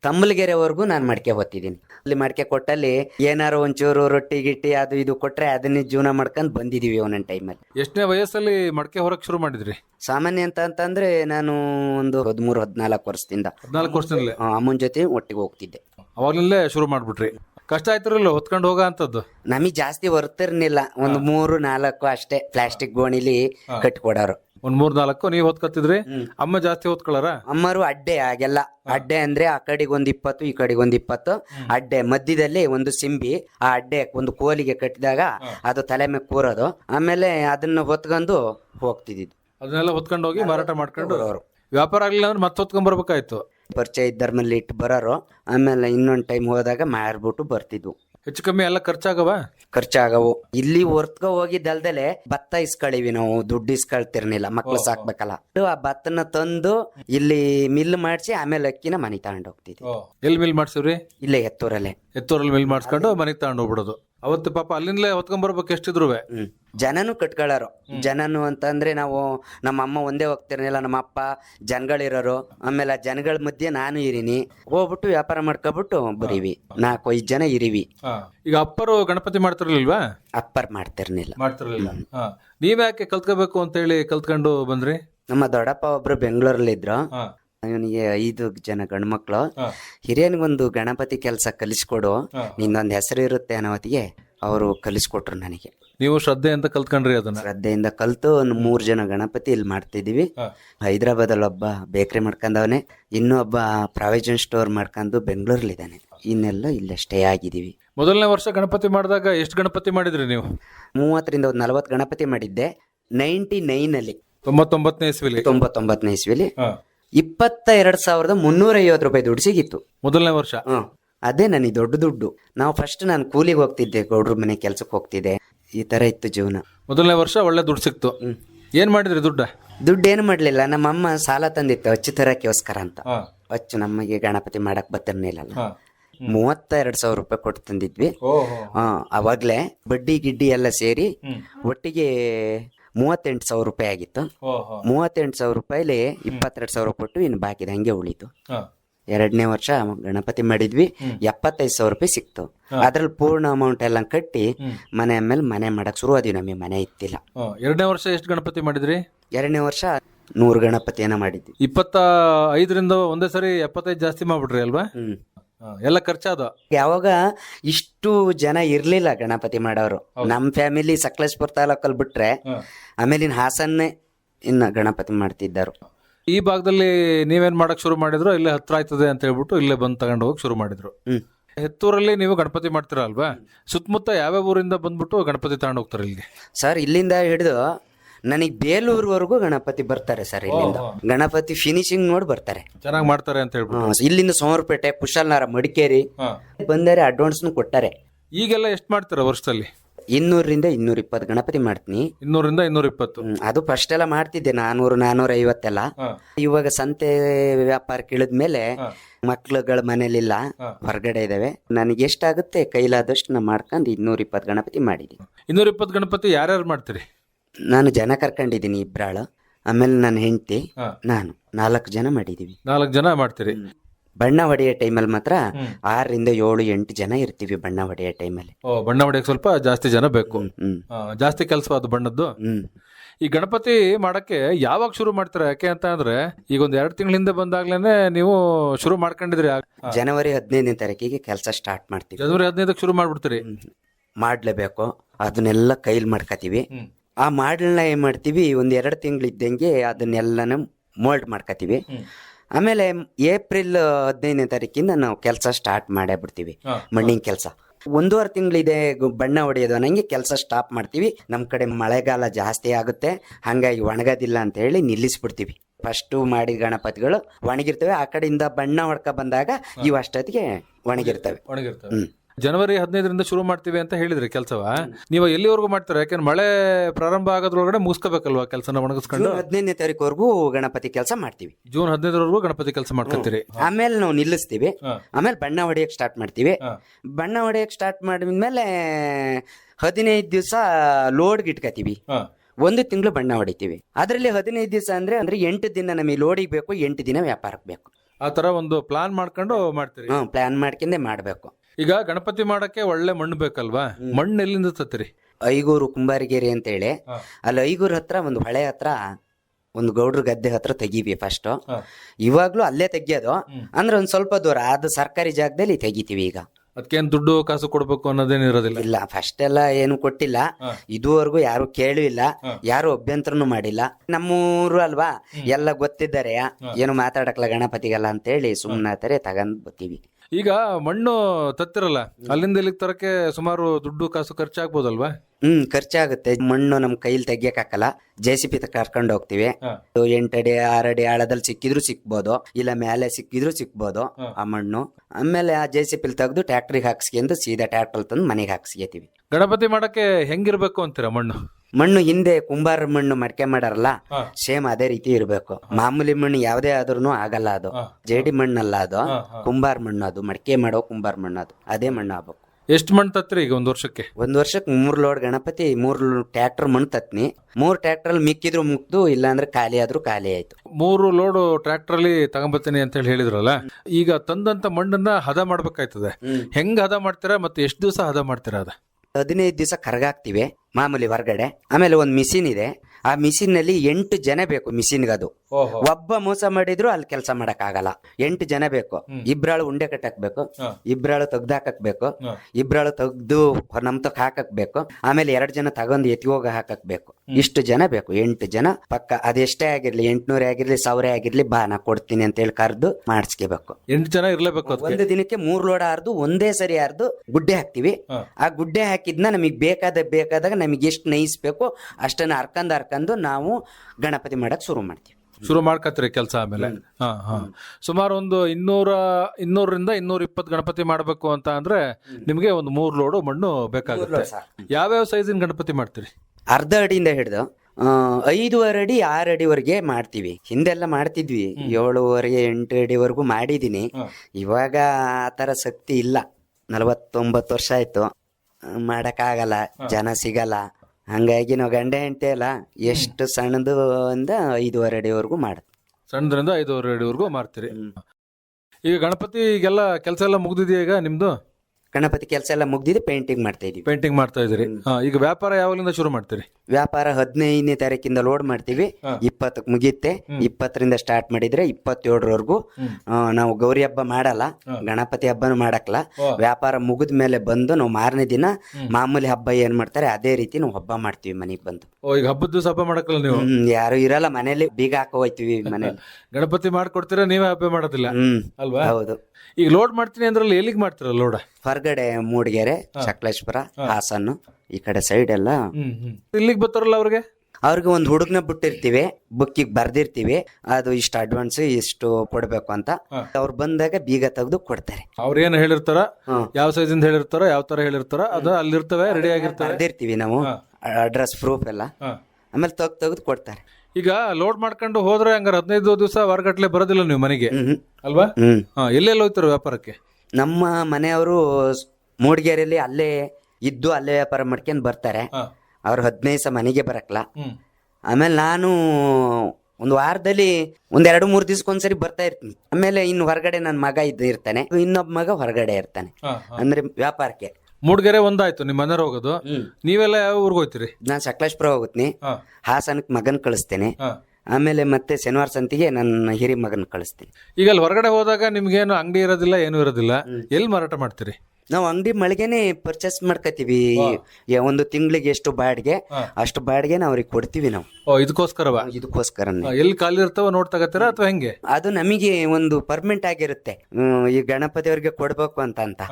ತಂಬಲಗೆರೆವರೆಗೂ ನಾನು ಮಡಿಕೆ ಹೊತ್ತಿದ್ದೀನಿ. ಅಲ್ಲಿ ಮಡಿಕೆ ಕೊಟ್ಟಲ್ಲಿ ಏನಾರು ಒಂಚೂರು ರೊಟ್ಟಿ ಗಿಟ್ಟಿ ಅದು ಇದು ಕೊಟ್ರೆ ಅದನ್ನೇ ಜೀವನ ಮಾಡ್ಕೊಂಡು ಬಂದಿದೀವಿ ಒಂದೊಂದು ಟೈಮಲ್ಲಿ ಎಷ್ಟನೇ ವಯಸ್ಸಲ್ಲಿ ಮಡಕೆ ಹೊರಕ್ ಶುರು ಮಾಡಿದ್ರಿ? ಸಾಮಾನ್ಯ ಅಂತ ಅಂತಂದ್ರೆ ನಾನು ಒಂದು ಹದಿಮೂರು ಹದಿನಾಲ್ಕು ವರ್ಷದಿಂದ. ಹದಿನಾಲ್ಕು ವರ್ಷದಲ್ಲಿ ಅಮ್ಮನ ಅಮ್ಮನ್ ಜೊತೆ ಒಟ್ಟಿಗೆ ಹೋಗ್ತಿದ್ದೆ. ಅವಾಗಲೇ ಶುರು ಮಾಡ್ಬಿಟ್ರಿ? ಕಷ್ಟ ಆಯ್ತಿರಲ್ಲ ಹೊತ್ಕೊಂಡು ಹೋಗ ಅಂತದ್ದು ನಮಗೆ ಜಾಸ್ತಿ ವರ್ತಿರ್ನಿಲ್ಲ. ಒಂದು ಮೂರು ನಾಲ್ಕು ಅಷ್ಟೇ ಪ್ಲಾಸ್ಟಿಕ್ ಗೋಣಿಲಿ ಕಟ್ಕೊಡೋರು. ಒಂದ್ ಮೂರ್ ನಾಲ್ಕು ನೀವ್ ಹೊತ್ಕೊತಿದ್ರಿ? ಅಮ್ಮ ಜಾಸ್ತಿ ಹೊತ್ಕೊಳ್ಳಾರ ಅಮ್ಮರು ಅಡ್ಡೆ ಆಗೆಲ್ಲ ಅಡ್ಡೆ ಅಂದ್ರೆ ಆ ಕಡೆಗೆ ಒಂದ್ ಇಪ್ಪತ್ತು ಈ ಕಡೆಗೆ ಒಂದ್ ಇಪ್ಪತ್ತು. ಅಡ್ಡೆ ಮಧ್ಯದಲ್ಲಿ ಒಂದು ಸಿಂಬಿ ಆ ಅಡ್ಡೆ ಒಂದು ಕೋಲಿಗೆ ಕಟ್ಟಿದಾಗ ಅದು ತಲೆ ಮೇಲೆ ಕೂರೋದು. ಆಮೇಲೆ ಅದನ್ನ ಹೊತ್ಕೊಂಡು ಹೋಗ್ತಿದ್ದು ಅದನ್ನೆಲ್ಲ ಹೊತ್ಕೊಂಡು ಹೋಗಿ ಮಾರಾಟ ಮಾಡ್ಕೊಂಡು. ವ್ಯಾಪಾರ ಆಗ್ಲಿಲ್ಲ ಅಂದ್ರೆ ಮತ್ತೆ ಹೊತ್ಕೊಂಡ್ ಬರ್ಬೇಕಾಯ್ತು. ಪರಿಚಯ ಇದ್ದರ್ಮಲ್ಲಿ ಇಟ್ಟು ಬರೋರು ಆಮೇಲೆ ಇನ್ನೊಂದು ಟೈಮ್ ಹೋದಾಗ ಮಾರ್ಬಿಟ್ಟು ಬರ್ತಿದ್ವು. ಹೆಚ್ಚು ಕಮ್ಮಿ ಎಲ್ಲ ಖರ್ಚಾಗವ? ಖರ್ಚಾಗವು. ಇಲ್ಲಿ ಹೊರ್ತ್ಕೊ ಹೋಗಿದ್ದಲ್ದಲೆ ಭತ್ತ ಇಸ್ಕೊಳ್ಳಿವಿ ನಾವು ದುಡ್ಡು ಇಸ್ಕೊಳ್ತಿರ್ನಿಲ್ಲ ಮಕ್ಳು ಸಾಕ್ಬೇಕಲ್ಲ. ಆ ಭತ್ತನ ತಂದು ಇಲ್ಲಿ ಮಿಲ್ ಮಾಡಿಸಿ ಆಮೇಲೆ ಅಕ್ಕಿನ ಮನೆ ತಗೊಂಡು ಹೋಗ್ತಿದ್ವಿ. ಎಲ್ಲಿ ಮಿಲ್ ಮಾಡ್ಸಿವ್ರಿ? ಇಲ್ಲೇ ಎತ್ತೂರಲ್ಲೇ. ಎತ್ತೂರಲ್ಲಿ ಮಿಲ್ ಮಾಡಿಸ್ಕೊಂಡು ಮನೆಗೆ ತಗೊಂಡು ಹೋಗ್ಬಿಡೋದು. ಅವತ್ತು ಪಾಪ ಅಲ್ಲಿಂದಲೇ ಹೊತ್ಕೊಂಡ್ ಎಷ್ಟಿದ್ರು ಹ್ಮ್. ಜನನು ಕಟ್ಕೊಳ್ಳೋರು ಜನನು ಅಂತಂದ್ರೆ ನಾವು ನಮ್ಮ ಅಮ್ಮ ಒಂದೇ ಹೋಗ್ತಿರ್ನಿಲ್ಲ ನಮ್ಮ ಅಪ್ಪ ಜನಗಳಿರೋರು. ಆಮೇಲೆ ಆ ಜನಗಳ ಮಧ್ಯೆ ನಾನು ಇರೀನಿ. ಹೋಗ್ಬಿಟ್ಟು ವ್ಯಾಪಾರ ಮಾಡ್ಕೊಬಿಟ್ಟು ಬರೀವಿ. ನಾಲ್ಕು ಐದು ಜನ ಇರೀವಿ. ಈಗ ಅಪ್ಪರು ಗಣಪತಿ ಮಾಡ್ತಿರ್ಲಿಲ್ವಾ? ಅಪ್ಪರ್ ಮಾಡ್ತಿರ್ಲಿಲ್ಲ. ಮಾಡ್ತಿರ್ಲಿಲ್ಲ. ನೀವ್ಯಾಕೆ ಕಲ್ತ್ಕೋಬೇಕು ಅಂತ ಹೇಳಿ ಕಲ್ತ್ಕೊಂಡು ಬಂದ್ರಿ? ನಮ್ಮ ದೊಡ್ಡಪ್ಪ ಒಬ್ರು ಬೆಂಗಳೂರಲ್ಲಿದ್ರು. ಇವನಿಗೆ ಐದು ಜನ ಗಂಡ್ಮಕ್ಳು. ಹಿರಿಯನಿಗೊಂದು ಗಣಪತಿ ಕೆಲಸ ಕಲಿಸ್ಕೊಡು. ನಿಂದೊಂದು ಹೆಸರು ಇರುತ್ತೆ ಅನ್ನೋ ಹೊತ್ತಿಗೆ ಅವರು ಕಲಿಸ್ಕೊಟ್ರು ನನಗೆ. ನೀವು ಶ್ರದ್ಧೆ ಅಂತ ಕಲ್ತ್ಕೊಂಡ್ರಿ ಅದನ್ನ? ಶ್ರದ್ಧೆಯಿಂದ ಕಲ್ತು ಒಂದು ಮೂರು ಜನ ಗಣಪತಿ ಇಲ್ಲಿ ಮಾಡ್ತಿದೀವಿ. ಹೈದರಾಬಾದಲ್ಲಿ ಒಬ್ಬ ಬೇಕರಿ ಮಾಡ್ಕೊಂಡವನೆ ಇನ್ನೂ ಒಬ್ಬ ಪ್ರಾವಿಜನ್ ಸ್ಟೋರ್ ಮಾಡ್ಕೊಂಡು ಬೆಂಗಳೂರಲ್ಲಿದ್ದಾನೆ. ಇನ್ನೆಲ್ಲ ಇಲ್ಲೇ ಸ್ಟೇ ಆಗಿದ್ದೀವಿ. ಮೊದಲನೇ ವರ್ಷ ಗಣಪತಿ ಮಾಡಿದಾಗ ಎಷ್ಟು ಗಣಪತಿ ಮಾಡಿದ್ರಿ ನೀವು? ಮೂವತ್ತರಿಂದ ಒಂದು ನಲವತ್ತು ಗಣಪತಿ ಮಾಡಿದ್ದೆ. ನೈಂಟಿ ನೈನಲ್ಲಿ. ತೊಂಬತ್ತೊಂಬತ್ತನೇ ಇಸ್ವಿಲಿ. ತೊಂಬತ್ತೊಂಬತ್ತನೇ ಇಸ್ವಿಲಿ. ಇಪ್ಪತ್ತ ಎರಡು ಸಾವಿರದ ಮುನ್ನೂರ ಐವತ್ತು ರೂಪಾಯಿ ದುಡ್ಡು ಸಿಗಿತ್ತು ಮೊದಲನೇ ವರ್ಷ. ಹ್ಮ್ ಅದೇ ನನಗೆ ದೊಡ್ಡ ದುಡ್ಡು. ನಾವು ಫಸ್ಟ್ ನಾನು ಕೂಲಿಗೆ ಹೋಗ್ತಿದ್ದೆ ಗೌಡ್ರ ಮನೆ ಕೆಲ್ಸಕ್ಕೆ ಹೋಗ್ತಿದ್ದೆ. ಈ ತರ ಇತ್ತು ಜೀವನ. ಮೊದಲನೇ ವರ್ಷ ಒಳ್ಳೆ ದುಡ್ಡು ಸಿಕ್ತು. ಏನ್ ಮಾಡಿದ್ರಿ ದುಡ್ಡ? ದುಡ್ಡು ಏನು ಮಾಡಲಿಲ್ಲ ನಮ್ಮ ಅಮ್ಮ ಸಾಲ ತಂದಿತ್ತು ಅಚ್ಚು ತರಕ್ಕೋಸ್ಕರ ಅಂತ. ಅಚ್ಚು ನಮಗೆ ಗಣಪತಿ ಮಾಡಕ್ ಬರ್ತಿರ್ನಿಲ್ಲ ಮೂವತ್ತ ಎರಡು ಸಾವಿರ ರೂಪಾಯಿ ಕೊಟ್ಟು ತಂದಿದ್ವಿ. ಹಾ ಅವಾಗ್ಲೇ ಬಡ್ಡಿ ಗಿಡ್ಡಿ ಎಲ್ಲ ಸೇರಿ ಒಟ್ಟಿಗೆ ಮೂವತ್ತೆಂಟು ಸಾವಿರ ರೂಪಾಯಿ ಆಗಿತ್ತು. ಮೂವತ್ತೆಂಟು ಸಾವಿರ ರೂಪಾಯಿಲಿ ಇಪ್ಪತ್ತೆರಡು ಸಾವಿರ ಕೊಟ್ಟು ಇನ್ನು ಬಾಕಿದ ಹಂಗೆ ಉಳಿತು. ಎರಡನೇ ವರ್ಷ ಗಣಪತಿ ಮಾಡಿದ್ವಿ ಎಪ್ಪತ್ತೈದು ಸಾವಿರ ರೂಪಾಯಿ ಸಿಕ್ತು. ಅದ್ರಲ್ಲಿ ಪೂರ್ಣ ಅಮೌಂಟ್ ಎಲ್ಲ ಕಟ್ಟಿ ಮನೆ ಮೇಲೆ ಮನೆ ಮಾಡಕ್ ಶುರು ಆದ್ವಿ ನಮಗೆ ಮನೆ ಇತ್ತಿಲ್ಲ. ಎರಡನೇ ವರ್ಷ ಎಷ್ಟು ಗಣಪತಿ ಮಾಡಿದ್ರಿ? ಎರಡನೇ ವರ್ಷ ನೂರು ಗಣಪತಿಯನ್ನ ಮಾಡಿದ್ವಿ. ಇಪ್ಪತ್ತ ಐದರಿಂದ ಒಂದೇ ಸರಿ ಎಪ್ಪತ್ತೈದು ಜಾಸ್ತಿ ಮಾಡ್ಬಿಟ್ರಿ ಅಲ್ವಾ? ಎಲ್ಲ ಖರ್ಚಾದ? ಯಾವಾಗ ಇಷ್ಟು ಜನ ಇರ್ಲಿಲ್ಲ ಗಣಪತಿ ಮಾಡೋರು. ನಮ್ಮ ಫ್ಯಾಮಿಲಿ ಸಕಲೇಶ್ಪುರ ತಾಲೂಕಲ್ಲಿ ಬಿಟ್ರೆ ಆಮೇಲಿನ ಹಾಸನ್ನೇ ಇನ್ನ ಗಣಪತಿ ಮಾಡ್ತಿದ್ದರು. ಈ ಭಾಗದಲ್ಲಿ ನೀವೇನ್ ಮಾಡಕ್ ಶುರು ಮಾಡಿದ್ರು ಇಲ್ಲೇ ಹತ್ರ ಆಯ್ತದೆ ಅಂತ ಹೇಳ್ಬಿಟ್ಟು ಇಲ್ಲೇ ಬಂದು ತಗೊಂಡು ಹೋಗಿ ಶುರು ಮಾಡಿದ್ರು. ಹ್ಮ್. ಹೆತ್ತೂರಲ್ಲಿ ನೀವು ಗಣಪತಿ ಮಾಡ್ತೀರಲ್ವಾ? ಸುತ್ತಮುತ್ತ ಯಾವ್ಯಾವ ಊರಿಂದ ಬಂದ್ಬಿಟ್ಟು ಗಣಪತಿ ತಗೊಂಡು ಹೋಗ್ತಾರೆ ಇಲ್ಲಿಗೆ? ಸರ್ ಇಲ್ಲಿಂದ ಹಿಡಿದು ನನಗೆ ಬೇಲೂರ್ವರೆಗೂ ಗಣಪತಿ ಬರ್ತಾರೆ ಸರ್ ಇಲ್ಲಿಂದ. ಗಣಪತಿ ಫಿನಿಶಿಂಗ್ ನೋಡಿ ಬರ್ತಾರೆ. ಚೆನ್ನಾಗಿ ಮಾಡ್ತಾರೆ ಅಂತ ಹೇಳ್ಬಿಟ್ಟು. ಹ್ಮ್, ಇಲ್ಲಿಂದ ಸೋಮರಪೇಟೆ ಕುಶಾಲನಗರ ಮಡಿಕೇರಿ ಬಂದರೆ ಅಡ್ವಾನ್ಸ್ನು ಕೊಟ್ಟಾರೆ ಈಗೆಲ್ಲ ಎಷ್ಟು ಮಾಡ್ತಾರೆ ವರ್ಷದಲ್ಲಿ? ಇನ್ನೂರರಿಂದ ಇನ್ನೂರ ಇಪ್ಪತ್ತು ಗಣಪತಿ ಮಾಡ್ತೀನಿ. ಇನ್ನೂರಿಂದ ಇನ್ನೂರ ಇಪ್ಪತ್ತು ಹ್ಮ್, ಅದು ಫಸ್ಟ್ ಎಲ್ಲ ಮಾಡ್ತಿದ್ದೆ ನಾನೂರು ನಾನೂರ ಐವತ್ತೆಲ್ಲ. ಇವಾಗ ಸಂತೆ ವ್ಯಾಪಾರಕ್ಕೆ ಇಳಿದ್ಮೇಲೆ ಮಕ್ಳುಗಳ ಮನೇಲಿಲ್ಲ ಹೊರಗಡೆ ಇದಾವೆ ನನಗೆ ಎಷ್ಟಾಗುತ್ತೆ ಕೈಲಾದಷ್ಟು ನಾ ಮಾಡ್ಕೊಂಡು ಇನ್ನೂರ ಇಪ್ಪತ್ತು ಗಣಪತಿ ಮಾಡಿದ್ದೀನಿ. ಇನ್ನೂರ ಇಪ್ಪತ್ತು ಗಣಪತಿ ಯಾರ್ಯಾರು ಮಾಡ್ತೀರಿ? ನಾನು ಜನ ಕರ್ಕೊಂಡಿದ್ದೀನಿ ಇಬ್ರಾಳ ಆಮೇಲೆ ನನ್ನ ಹೆಂಡತಿ ನಾನು. ನಾಲ್ಕು ಜನ ಮಾಡಿದೀವಿ. ನಾಲ್ಕು ಜನ ಮಾಡ್ತೀರಿ? ಬಣ್ಣ ಹೊಡೆಯೋ ಟೈಮಲ್ಲಿ ಮಾತ್ರ ಆರರಿಂದ ಏಳು ಎಂಟು ಜನ ಇರ್ತೀವಿ ಬಣ್ಣ ಹೊಡೆಯೋ ಟೈಮಲ್ಲಿ. ಓ ಬಣ್ಣ ಹೊಡೆಯಕ್ಕೆ ಸ್ವಲ್ಪ ಜಾಸ್ತಿ ಜನ ಬೇಕು. ಹ್ಮ್ ಆ, ಜಾಸ್ತಿ ಕೆಲಸ ಅದು ಬಣ್ಣದ್ದು? ಹ್ಮ್. ಈ ಗಣಪತಿ ಮಾಡಕ್ಕೆ ಯಾವಾಗ ಶುರು ಮಾಡ್ತಾರೆ? ಯಾಕೆ ಅಂತ ಅಂದ್ರೆ ಈಗ ಒಂದ್ ಎರಡು ತಿಂಗಳಿಂದ ಬಂದಾಗ್ಲೇನೆ ನೀವು ಶುರು ಮಾಡ್ಕೊಂಡಿದ್ರಿ. ಆ- ಜನವರಿ ಹದಿನೈದನೇ ತಾರೀಕಿಗೆ ಕೆಲಸ ಸ್ಟಾರ್ಟ್ ಮಾಡ್ತೀವಿ. ಜನವರಿ ಹದಿನೈದಕ್ಕೆ ಶುರು ಮಾಡ್ಬಿಡ್ತೀರಿ. ಮಾಡ್ಲೇಬೇಕು. ಅದನ್ನೆಲ್ಲ ಕೈಲಿ ಮಾಡ್ಕೋತೀವಿ. ಆ ಮಾಡಲ್ನ ಏನು ಮಾಡ್ತೀವಿ ಒಂದು ಎರಡು ತಿಂಗಳಿದ್ದಂಗೆ ಅದನ್ನೆಲ್ಲನೂ ಮೋಲ್ಡ್ ಮಾಡ್ಕೋತೀವಿ. ಆಮೇಲೆ ಏಪ್ರಿಲ್ ಹದಿನೈದನೇ ತಾರೀಕಿಂದ ನಾವು ಕೆಲಸ ಸ್ಟಾರ್ಟ್ ಮಾಡೇ ಬಿಡ್ತೀವಿ ಮಣ್ಣಿನ ಕೆಲಸ. ಒಂದೂವರೆ ತಿಂಗಳಿದೆ ಬಣ್ಣ ಹೊಡೆಯೋದು ಅನ್ನಂಗೆ ಕೆಲಸ ಸ್ಟಾಪ್ ಮಾಡ್ತೀವಿ. ನಮ್ಮ ಕಡೆ ಮಳೆಗಾಲ ಜಾಸ್ತಿ ಆಗುತ್ತೆ ಹಾಗಾಗಿ ಒಣಗೋದಿಲ್ಲ ಅಂತ ಹೇಳಿ ನಿಲ್ಲಿಸ್ಬಿಡ್ತೀವಿ. ಫಸ್ಟು ಮಾಡಿದ ಗಣಪತಿಗಳು ಒಣಗಿರ್ತವೆ ಆ ಕಡೆಯಿಂದ ಬಣ್ಣ ಹೊಡ್ಕೊ ಬಂದಾಗ ಇವು ಅಷ್ಟೊತ್ತಿಗೆ ಒಣಗಿರ್ತವೆ. ಒಣಗಿರ್ತವೆ. ಜನವರಿ ಹದಿನೈದರಿಂದ ಶುರು ಮಾಡ್ತೀವಿ ಅಂತ ಹೇಳಿದ್ರಿ ಕೆಲಸವ. ನೀವು ಎಲ್ಲಿವರೆಗೂ ಮಾಡ್ತಾರೆ? ಯಾಕಂದ್ರೆ ಮಳೆ ಪ್ರಾರಂಭ ಆಗೋದ್ರೊಳಗಡೆ ಮುಗಿಸ್ಕೋಬೇಕಲ್ವಾ ಕೆಲಸನ ಒಣಗಿಸ್ಕೊಂಡು? ಜೂನ್ ಹದಿನೈದನೇ ತಾರೀಕುವರೆಗೂ ಗಣಪತಿ ಕೆಲಸ ಮಾಡ್ತೀವಿ. ಜೂನ್ ಹದಿನೈದರವರೆಗೂ ಗಣಪತಿ ಕೆಲಸ ಮಾಡ್ಕೊತೀರಿ. ಆಮೇಲೆ ನಾವು ನಿಲ್ಲಿಸ್ತೀವಿ. ಆಮೇಲೆ ಬಣ್ಣ ಹೊಡೆಯಕ್ಕೆ ಸ್ಟಾರ್ಟ್ ಮಾಡ್ತೀವಿ. ಬಣ್ಣ ಹೊಡೆಯಕ್ಕೆ ಸ್ಟಾರ್ಟ್ ಮಾಡಿದ್ಮೇಲೆ ಹದಿನೈದು ದಿವಸ ಲೋಡ್ಗೆ ಇಟ್ಕೋತೀವಿ. ಒಂದು ತಿಂಗಳು ಬಣ್ಣ ಹೊಡಿತೀವಿ. ಅದರಲ್ಲಿ ಹದಿನೈದು ದಿವಸ ಅಂದ್ರೆ ಅಂದ್ರೆ ಎಂಟು ದಿನ ನಮಗೆ ಲೋಡಿಗೆ ಬೇಕು ಎಂಟು ದಿನ ವ್ಯಾಪಾರಕ್ಕೆ ಬೇಕು. ಆ ತರ ಒಂದು ಪ್ಲಾನ್ ಮಾಡ್ಕೊಂಡು ಮಾಡ್ತೀರಿ. ಹ್ಞೂ ಪ್ಲಾನ್ ಮಾಡ್ಕೊಂಡೇ ಮಾಡಬೇಕು. ಈಗ ಗಣಪತಿ ಮಾಡಕ್ಕೆ ಒಳ್ಳೆ ಮಣ್ಣು ಬೇಕಲ್ವಾ? ಮಣ್ಣು ಎಲ್ಲಿಂದ ತತ್ರಿ ಐಗೂರು ಕುಂಬಾರಗೇರಿ ಅಂತ ಹೇಳಿ. ಅಲ್ಲಿ ಐಗೂರು ಹತ್ರ ಒಂದು ಹೊಳೆ ಹತ್ರ ಒಂದು ಗೌಡ್ರ ಗದ್ದೆ ಹತ್ರ ತೆಗಿವಿ ಫಸ್ಟ್ ಇವಾಗ್ಲೂ ಅಲ್ಲೇ ತೆಗಿಯೋದು. ಅಂದ್ರೆ ಒಂದ್ ಸ್ವಲ್ಪ ದೂರ. ಅದು ಸರ್ಕಾರಿ ಜಾಗದಲ್ಲಿ ತೆಗಿತೀವಿ ಈಗ. ಅದಕ್ಕೇನು ದುಡ್ಡು ಕಾಸು ಕೊಡ್ಬೇಕು ಅನ್ನೋದೇನು ಇರೋದಿಲ್ಲ? ಇಲ್ಲ ಫಸ್ಟ್ ಎಲ್ಲ ಏನು ಕೊಟ್ಟಿಲ್ಲ. ಇದುವರೆಗೂ ಯಾರು ಕೇಳೂ ಇಲ್ಲ. ಯಾರು ಅಭ್ಯಂತರನು ಮಾಡಿಲ್ಲ. ನಮ್ಮೂರು ಅಲ್ವಾ? ಎಲ್ಲ ಗೊತ್ತಿದ್ದಾರೆ. ಏನು ಮಾತಾಡಕ್ಲ ಗಣಪತಿಗೆಲ್ಲ ಅಂತೇಳಿ ಸುಮ್ಮನೆ ತಗೊಂಡ್ ಬರ್ತೀವಿ ಈಗ ಮಣ್ಣು ತತ್ತಿರಲ್ಲ ಅಲ್ಲಿಂದ ಇಲ್ಲಿಗೆ ತರಕ್ಕೆ ಸುಮಾರು ದುಡ್ಡು ಕಾಸು ಖರ್ಚಾಗ್ಬೋದಲ್ವಾ? ಹ್ಮ್ ಖರ್ಚಾಗುತ್ತೆ. ಮಣ್ಣು ನಮ್ ಕೈಲಿ ತೆಗಿಯಕ್ಕಾಗಲ್ಲ ಜೆ ಸಿ ಪಿ ಕರ್ಕೊಂಡು ಹೋಗ್ತಿವಿ. ಎಂಟಡಿ ಆರಡಿ ಆಳದಲ್ಲಿ ಸಿಕ್ಕಿದ್ರು ಸಿಕ್ಬೋದು. ಇಲ್ಲ ಮೇಲೆ ಸಿಕ್ಕಿದ್ರು ಸಿಕ್ಬೋದು ಆ ಮಣ್ಣು. ಆಮೇಲೆ ಆ ಜೆ ಸಿ ಪಿಲ್ ತೆಗೆದು ಟ್ಯಾಕ್ಟ್ರಿಗೆ ಹಾಕ್ಸ್ಕೊಂಡು ಸೀದಾ ಟ್ಯಾಕ್ಟರ್ ತಂದು ಮನೆಗೆ ಹಾಕ್ಸ್ಕೊತೀವಿ. ಗಣಪತಿ ಮಾಡಕ್ಕೆ ಹೆಂಗಿರ್ಬೇಕು ಅಂತೀರಾ ಮಣ್ಣು? ಮಣ್ಣು ಹಿಂದೆ ಕುಂಬಾರ ಮಣ್ಣು ಮಡಿಕೆ ಮಾಡಾರಲ್ಲ. ಸೇಮ್ ಅದೇ ರೀತಿ ಇರಬೇಕು. ಮಾಮೂಲಿ ಮಣ್ಣು ಯಾವ್ದೇ ಆದ್ರೂ ಆಗಲ್ಲ ಅದು. ಜೇಡಿ ಮಣ್ಣಲ್ಲ ಅದು. ಕುಂಬಾರ ಮಣ್ಣು ಅದು. ಮಡಿಕೆ ಮಾಡೋ ಕುಂಬಾರ ಮಣ್ಣು ಅದು. ಅದೇ ಮಣ್ಣು ಆಗ್ಬೇಕು. ಎಷ್ಟು ಮಣ್ಣು ತತ್ರಿ ಈಗ ಒಂದ್ ವರ್ಷಕ್ಕೆ? ಒಂದ್ ವರ್ಷಕ್ಕೆ ಮೂರ್ ಲೋಡ್ ಗಣಪತಿ ಮೂರ್ ಟ್ರ್ಯಾಕ್ಟರ್ ಮಣ್ಣು ತತ್ನಿ. ಮೂರ್ ಟ್ರ್ಯಾಕ್ಟರ್ ಅಲ್ಲಿ ಮಿಕ್ಕಿದ್ರು ಮುಗ್ದು ಇಲ್ಲಾಂದ್ರೆ ಖಾಲಿ ಆದ್ರೂ ಖಾಲಿ ಆಯ್ತು. ಮೂರು ಲೋಡ್ ಟ್ರ್ಯಾಕ್ಟರ್ ಅಲ್ಲಿ ತಗೊಂಬರ್ತೀನಿ ಅಂತ ಹೇಳಿ ಹೇಳಿದ್ರಲ್ಲ ಈಗ ತಂದಂತ ಮಣ್ಣನ್ನ ಹದ ಮಾಡ್ಬೇಕಾಯ್ತದೆ. ಹೆಂಗ್ ಹದ ಮಾಡ್ತೀರಾ ಮತ್ತೆ ಎಷ್ಟು ದಿವಸ ಹದ ಮಾಡ್ತೀರಾ ಅದ? ಹದಿನೈದು ದಿವಸ ಕರಗಾಕ್ತಿವಿ. ಮಾಮೂಲಿ ಹೊರಗಡೆ. ಆಮೇಲೆ ಒಂದು ಮಿಷಿನ್ ಇದೆ. ಆ ಮಿಷಿನ್ನಲ್ಲಿ ಎಂಟು ಜನ ಬೇಕು ಮಿಷಿನ್ಗೆ ಅದು ಒಬ್ಬ ಮೋಸ ಮಾಡಿದ್ರು ಅಲ್ಲಿ ಕೆಲಸ ಮಾಡಕ್ ಆಗಲ್ಲ ಎಂಟು ಜನ ಬೇಕು. ಇಬ್ರಾಳು ಉಂಡೆ ಕಟ್ಟಕ್ ಬೇಕು ಹಾ. ಇಬ್ರಾಳು ತೆಗ್ದಾಕಕ್ ಬೇಕು ಹಾ. ಇಬ್ರಾಳು ತೆಗ್ದು ನಮ್ ತಕ್ ಹಾಕಕ್ ಬೇಕು ಆಮೇಲೆ ಎರಡ್ ಜನ ತಗೊಂಡು ಎತ್ತಿಗೋಗ ಹಾಕಕ್ ಬೇಕು ಇಷ್ಟು ಜನ ಬೇಕು. ಎಂಟು ಜನ. ಪಕ್ಕ ಅದೆಷ್ಟೇ ಆಗಿರ್ಲಿ ಎಂಟ್ನೂರೇ ಆಗಿರ್ಲಿ ಸಾವಿರ ಆಗಿರ್ಲಿ ಬಾ ನಾ ಕೊಡ್ತೀನಿ ಅಂತ ಹೇಳಿ ಕರ್ದು ಮಾಡಿಸ್ಕೋಬೇಕು. ಎಂಟು ಜನ ಇರ್ಲೇಬೇಕು ಒಂದು ದಿನಕ್ಕೆ ಮೂರ್ ಲೋಡ ಹರಿದು ಒಂದೇ ಸರಿ ಹರಿದು ಗುಡ್ಡೆ ಹಾಕ್ತಿವಿ. ಆ ಗುಡ್ಡೆ ಹಾಕಿದ್ನ ನಮಗ್ ಬೇಕಾದ ಬೇಕಾದಾಗ ನಮಗೆ ಎಷ್ಟು ನೈಸ್ ಬೇಕೋ ಅಷ್ಟನ್ನು ಹರ್ಕಂದು ಹರ್ಕಂದು ನಾವು ಗಣಪತಿ ಮಾಡಕ್ಕೆ ಶುರು ಮಾಡ್ತೀವಿ. ಶುರು ಮಾಡ್ಕತ್ರಿ ಕೆಲಸ ಆಮೇಲೆ. ಹಾ ಹಾ. ಸುಮಾರು ಒಂದು ಇನ್ನೂರ ಇನ್ನೂರರಿಂದ ಇನ್ನೂರ ಇಪ್ಪತ್ತು ಗಣಪತಿ ಮಾಡಬೇಕು ಅಂತ ಅಂದ್ರೆ ನಿಮಗೆ ಒಂದು ಮೂರು ಲೋಡು ಮಣ್ಣು ಬೇಕಾಗುತ್ತೆ. ಯಾವ್ಯಾವ ಸೈಜಿನ ಗಣಪತಿ ಮಾಡ್ತೀರಿ? ಅರ್ಧ ಅಡಿಯಿಂದ ಹಿಡಿದು ಐದೂವರೆ ಅಡಿ ಆರು ಅಡಿವರೆಗೆ ಮಾಡ್ತೀವಿ. ಹಿಂದೆಲ್ಲ ಮಾಡ್ತಿದ್ವಿ. ಏಳುವರೆಗೆ ಎಂಟು ಅಡಿವರೆಗೂ ಮಾಡಿದ್ದೀನಿ. ಇವಾಗ ಆ ಥರ ಶಕ್ತಿ ಇಲ್ಲ. ನಲವತ್ತೊಂಬತ್ತು ವರ್ಷ ಆಯ್ತು. ಮಾಡಕ್ಕಾಗಲ್ಲ ಜನ ಸಿಗಲ್ಲ. ಹಂಗಾಗಿ ನಾವು ಗಂಡ ಹೆಂಡತಿ ಅಲ್ಲ ಎಷ್ಟು ಸಣ್ಣದು ಅಂದ ಐದೂವರೆ ಅಡಿವರೆಗೂ ಮಾಡ ಸಣ್ಣದ್ರಿಂದ ಐದೂವರೆ ಅಡಿವರೆಗೂ ಮಾಡ್ತೀರಿ. ಈಗ ಗಣಪತಿ ಈಗೆಲ್ಲ ಕೆಲಸ ಎಲ್ಲ ಮುಗ್ದಿದೆಯಾ ಈಗ ನಿಮ್ದು? ಗಣಪತಿ ಕೆಲಸ ಎಲ್ಲ ಮುಗ್ದಿದೆ ಪೇಂಟಿಂಗ್ ಮಾಡ್ತಾ ಇದೀವಿ. ಪೇಂಟಿಂಗ್ ಮಾಡ್ತಾ ಇದ್ರಿ ಹಾ ಈಗ ವ್ಯಾಪಾರ ಯಾವಾಗಲಿಂದ ಶುರು ಮಾಡ್ತೀರಿ? ವ್ಯಾಪಾರ ಹದಿನೈದನೇ ತಾರೀಕಿಂದ ಲೋಡ್ ಮಾಡ್ತೀವಿ. ಇಪ್ಪತ್ತಕ್ಕೆ ಮುಗಿಯುತ್ತೆ. ಇಪ್ಪತ್ತರಿಂದ ಸ್ಟಾರ್ಟ್ ಮಾಡಿದ್ರೆ ಇಪ್ಪತ್ತೇಳರವರೆಗೂ ನಾವು ಗೌರಿ ಹಬ್ಬ ಮಾಡಲ್ಲ ಗಣಪತಿ ಹಬ್ಬನೂ ಮಾಡಕ್ಲ ವ್ಯಾಪಾರ ಮುಗಿದ ಮೇಲೆ ಬಂದು ನಾವು ಮಾರನೇ ದಿನ ಮಾಮೂಲಿ ಹಬ್ಬ ಏನ್ ಮಾಡ್ತಾರೆ ಅದೇ ರೀತಿ ನಾವು ಹಬ್ಬ ಮಾಡ್ತೀವಿ ಮನೆಗೆ ಬಂದು. ಓ ಈಗ ಹಬ್ಬದ ದಿವಸ ಹಬ್ಬ ಮಾಡಕ್ಕಲ್ಲ ನೀವು? ಹ್ಮ್ ಯಾರು ಇರಲ್ಲ ಮನೇಲಿ ಬೀಗ ಹಾಕೋ ಹೋಯ್ತೀವಿ ಮನೇಲಿ. ಗಣಪತಿ ಮಾಡ್ಕೊಡ್ತೀರಾ ನೀವೇ ಹಬ್ಬ ಮಾಡೋದಿಲ್ಲ? ಹ್ಮ್. ಅಲ್ವಾ? ಹೌದು. ಈಗ ಲೋಡ್ ಮಾಡ್ತೀನಿ ಅಂದ್ರಲ್ಲಿ ಎಲ್ಲಿಗೆ ಮಾಡ್ತೀರಾ ಲೋಡ್ ಹೊರಗಡೆ ಮೂಡಿಗೆರೆ ಸಕಲೇಶ್ಪುರ ಹಾಸನ್ನು ಈ ಕಡೆ ಸೈಡ್ ಎಲ್ಲ. ಇಲ್ಲಿಗೆ ಬರ್ತಾರಲ್ಲ ಅವ್ರಿಗೆ? ಅವ್ರಿಗೆ ಒಂದು ಹುಡುಗನ ಬಿಟ್ಟಿರ್ತೀವಿ ಬುಕ್ಕಿಗೆ ಬರ್ದಿರ್ತೀವಿ. ಅದು ಇಷ್ಟು ಅಡ್ವಾನ್ಸ್ ಇಷ್ಟು ಕೊಡಬೇಕು ಅಂತ. ಅವ್ರು ಬಂದಾಗ ಬೀಗ ತೆಗೆದು ಕೊಡ್ತಾರೆ. ಅವ್ರ ಏನ್ ಹೇಳಿರ್ತಾರ? ಯಾವ ಯಾವ ಸೈಜಿಂದ ಹೇಳಿರ್ತಾರ ಯಾವ ತರ ಹೇಳಿರ್ತಾರ ಅದು ಅಲ್ಲಿರ್ತವೆ ರೆಡಿ ಆಗಿರ್ತವೆ. ಬರ್ದಿರ್ತೀವಿ ನಾವು. ಅಡ್ರೆಸ್ ಪ್ರೂಫ್ ಎಲ್ಲ. ಆಮೇಲೆ ತೆಗ್ದು ತೆಗೆದು ಕೊಡ್ತಾರೆ. ಈಗ ಲೋಡ್ ಮಾಡ್ಕೊಂಡು ಹೋದ್ರೆ ಹಂಗಾರೆ ಹದಿನೈದು ದಿವಸ ವಾರಗಟ್ಟಲೆ ಬರೋದಿಲ್ಲ ನೀವು ಮನೆಗೆ. ಅಲ್ವಾ? ಹಾ ಎಲ್ಲೆಲ್ಲಿ ಹೋಗ್ತಾರೆ ವ್ಯಾಪಾರಕ್ಕೆ? ನಮ್ಮ ಮನೆಯವರು ಮೂಡಿಗೆರೆಯಲ್ಲಿ ಅಲ್ಲೇ ಇದ್ದು ಅಲ್ಲೇ ವ್ಯಾಪಾರ ಮಾಡ್ಕೊಂಡು ಬರ್ತಾರೆ. ಹಾ. ಅವ್ರು ಹದಿನೈದು ಸಹ ಮನೆಗೆ ಬರಕ್ಲ. ಹ್ಮ್. ಆಮೇಲೆ ನಾನು ಒಂದು ವಾರದಲ್ಲಿ ಒಂದ್ ಎರಡು ಮೂರು ದಿವ್ಸಕ್ಕೊಂದ್ಸರಿ ಬರ್ತಾ ಇರ್ತೀನಿ. ಆಮೇಲೆ ಇನ್ನು ಹೊರಗಡೆ ನನ್ನ ಮಗ ಇದ್ದು ಇರ್ತಾನೆ. ಇನ್ನೊಬ್ಬ ಮಗ ಹೊರಗಡೆ ಇರ್ತಾನೆ. ಹಾ, ಅಂದ್ರೆ ವ್ಯಾಪಾರಕ್ಕೆ. ಮೂಡ್ಗೆರೆ ಒಂದಾಯ್ತು ನಿಮ್ಮ ಮನೆಯವ್ರು ಹೋಗೋದು ನೀವೆಲ್ಲ ಯಾವ ಊರಿಗೆ ಹೋಗ್ತೀರಿ ನಾನು ಸಕಲೇಶ್ಪುರ ಹೋಗುತ್ತೀನಿ. ಹಾ. ಹಾಸನಕ್ಕೆ ಮಗನ್ ಕಳಿಸ್ತೇನೆ. ಹಾ. ಆಮೇಲೆ ಮತ್ತೆ ಶನಿವಾರ ಸಂತಿಗೆ ನನ್ನ ಹಿರಿ ಮಗನ್ ಕಳಿಸ್ತೀನಿ. ಈಗ ಅಲ್ಲಿ ಹೊರಗಡೆ ಹೋದಾಗ ನಿಮ್ಗೇನು ಅಂಗಡಿ ಇರೋದಿಲ್ಲ ಏನು ಇರೋದಿಲ್ಲ. ಎಲ್ಲಿ ಮಾರಾಟ ಮಾಡ್ತೀರಿ? ನಾವು ಅಂಗಡಿ ಮಳಿಗೆನೆ ಪರ್ಚೇಸ್ ಮಾಡ್ಕೋತೀವಿ. ಒಂದು ತಿಂಗಳಿಗೆ ಎಷ್ಟು ಬಾಡಿಗೆ ಅಷ್ಟು ಬಾಡಿಗೆನ ಅವ್ರಿಗೆ ಕೊಡ್ತೀವಿ ನಾವು. ಓ ಇದಕ್ಕೋಸ್ಕರವ ಇದಕ್ಕೋಸ್ಕರನೇ ಎಲ್ಲಿ ಖಾಲಿ ಇರ್ತಾವ ನೋಡ್ ತಗತ್ತೀರಾ ಅಥವಾ ಹೆಂಗೆ? ಅದು ನಮಗೆ ಒಂದು ಪರ್ಮನೆಂಟ್ ಆಗಿರುತ್ತೆ. ಹ್ಮ್, ಈ ಗಣಪತಿ ಅವ್ರಿಗೆ ಕೊಡ್ಬೇಕು ಅಂತ ಅಂತ.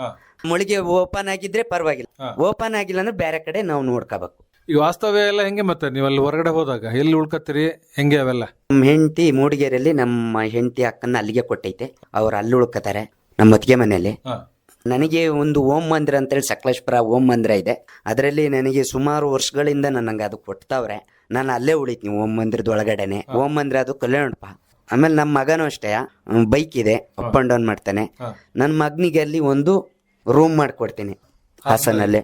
ಮಳಿಗೆ ಓಪನ್ ಆಗಿದ್ರೆ ಪರವಾಗಿಲ್ಲ. ಓಪನ್ ಆಗಿಲ್ಲ ಅಂದ್ರೆ ಬೇರೆ ಕಡೆ ನಾವು ನೋಡ್ಕೋಬೇಕು. ಈ ವಾಸ್ತವ್ಯ ಎಲ್ಲ ಹೆಂಗೆ ಮತ್ತೆ? ನೀವು ಅಲ್ಲಿ ಹೊರಗಡೆ ಹೋದಾಗ ಎಲ್ಲಿ ಉಳ್ಕತ್ತೀರಿ? ಹೆಂಗೆ ಅವೆಲ್ಲ? ನಮ್ಮ ಹೆಂಡತಿ ಮೂಡಿಗೆರೆಯಲ್ಲಿ ನಮ್ಮ ಹೆಂಡತಿ ಅಕ್ಕನ ಅಲ್ಲಿಗೆ ಕೊಟ್ಟೈತೆ. ಅವ್ರು ಅಲ್ಲಿ ಉಳ್ಕೋತಾರೆ ನಮ್ಮ ಅತ್ತಿಗೆ ಮನೆಯಲ್ಲಿ. ನನಗೆ ಒಂದು ಓಂ ಮಂದಿರ ಅಂತೇಳಿ ಸಕಲೇಶ್ಪುರ ಓಂ ಮಂದಿರ ಇದೆ. ಅದರಲ್ಲಿ ನನಗೆ ಸುಮಾರು ವರ್ಷಗಳಿಂದ ನನಗೆ ಅದು ಕೊಡ್ತಾವ್ರೆ ನಾನು ಅಲ್ಲೇ ಉಳಿತೀನಿ ಓಂ ಮಂದಿರದ ಒಳಗಡೆನೆ ಓಂ ಮಂದಿರ ಅದು ಕಲ್ಯಾಣಪ್ಪ. ಆಮೇಲೆ ನಮ್ಮ ಮಗನೂ ಅಷ್ಟೇ ಬೈಕ್ ಇದೆ ಅಪ್ ಅಂಡ್ ಡೌನ್ ಮಾಡ್ತಾನೆ. ನನ್ನ ಮಗನಿಗೆ ಅಲ್ಲಿ ಒಂದು ರೂಮ್ ಮಾಡ್ಕೊಡ್ತೀನಿ. ಹಾಸನಲ್ಲಿ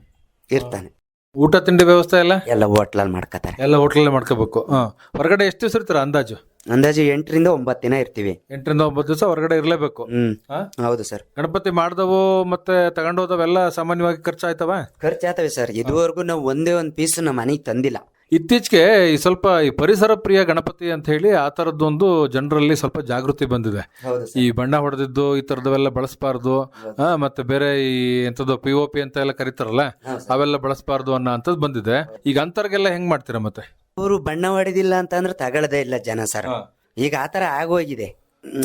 ಇರ್ತಾನೆ. ಊಟ ತಿಂಡಿ ವ್ಯವಸ್ಥೆ ಎಲ್ಲ? ಎಲ್ಲ ಹೋಟ್ಲಲ್ಲಿ ಮಾಡ್ಕೋತಾರೆ. ಎಲ್ಲ ಹೋಟ್ಲಲ್ಲಿ ಮಾಡ್ಕೋಬೇಕು. ಹಾ. ಹೊರಗಡೆ ಎಷ್ಟು ದಿವಸ ಇರ್ತಾರೆ ಅಂದಾಜು? ಅಂದಾಜು ಎಂಟರಿಂದ ಒಂಬತ್ತು ದಿನ ಇರ್ತೀವಿ. ಎಂಟರಿಂದ ಒಂಬತ್ತು ದಿವಸ ಹೊರಗಡೆ ಇರಲೇಬೇಕು. ಹ್ಮ್. ಹಾ? ಹೌದು ಸರ್. ಗಣಪತಿ ಮಾಡ್ದವು ಮತ್ತೆ ತಗೊಂಡೋದವೆಲ್ಲ ಸಾಮಾನ್ಯವಾಗಿ ಖರ್ಚಾಯ್ತವ? ಖರ್ಚಾಯ್ತವೆ ಸರ್. ಇದುವರೆಗೂ ನಾವು ಒಂದೇ ಒಂದು ಪೀಸ್ ನಮ್ಮ ಮನೆಗೆ ತಂದಿಲ್ಲ. ಇತ್ತೀಚೆಗೆ ಈ ಸ್ವಲ್ಪ ಈ ಪರಿಸರ ಪ್ರಿಯ ಗಣಪತಿ ಅಂತ ಹೇಳಿ ಆ ತರದ್ದೊಂದು ಜನರಲ್ಲಿ ಸ್ವಲ್ಪ ಜಾಗೃತಿ ಬಂದಿದೆ. ಹೌದು ಈ ಬಣ್ಣ ಹೊಡೆದಿದ್ದು ಈ ತರದವೆಲ್ಲ ಬಳಸಬಾರ್ದು ಮತ್ತೆ ಬೇರೆ ಈ ಎಂತದ್ದು ಪಿ ಓ ಪಿ ಅಂತ ಎಲ್ಲ ಕರೀತಾರಲ್ಲ ಅವೆಲ್ಲ ಬಳಸಬಾರ್ದು ಅನ್ನೋ ಅಂತದ್ ಬಂದಿದೆ. ಈಗ ಅಂತರ್ಗೆಲ್ಲ ಹೆಂಗ್ ಮಾಡ್ತೀರಾ ಮತ್ತೆ? ಅವರು ಬಣ್ಣ ಹೊಡೆದಿಲ್ಲ ಅಂತಂದ್ರೆ ತಗೊಳ್ಳದೇ ಇಲ್ಲ ಜನ ಸರ್ ಈಗ ಆತರ ಆಗೋಗಿದೆ.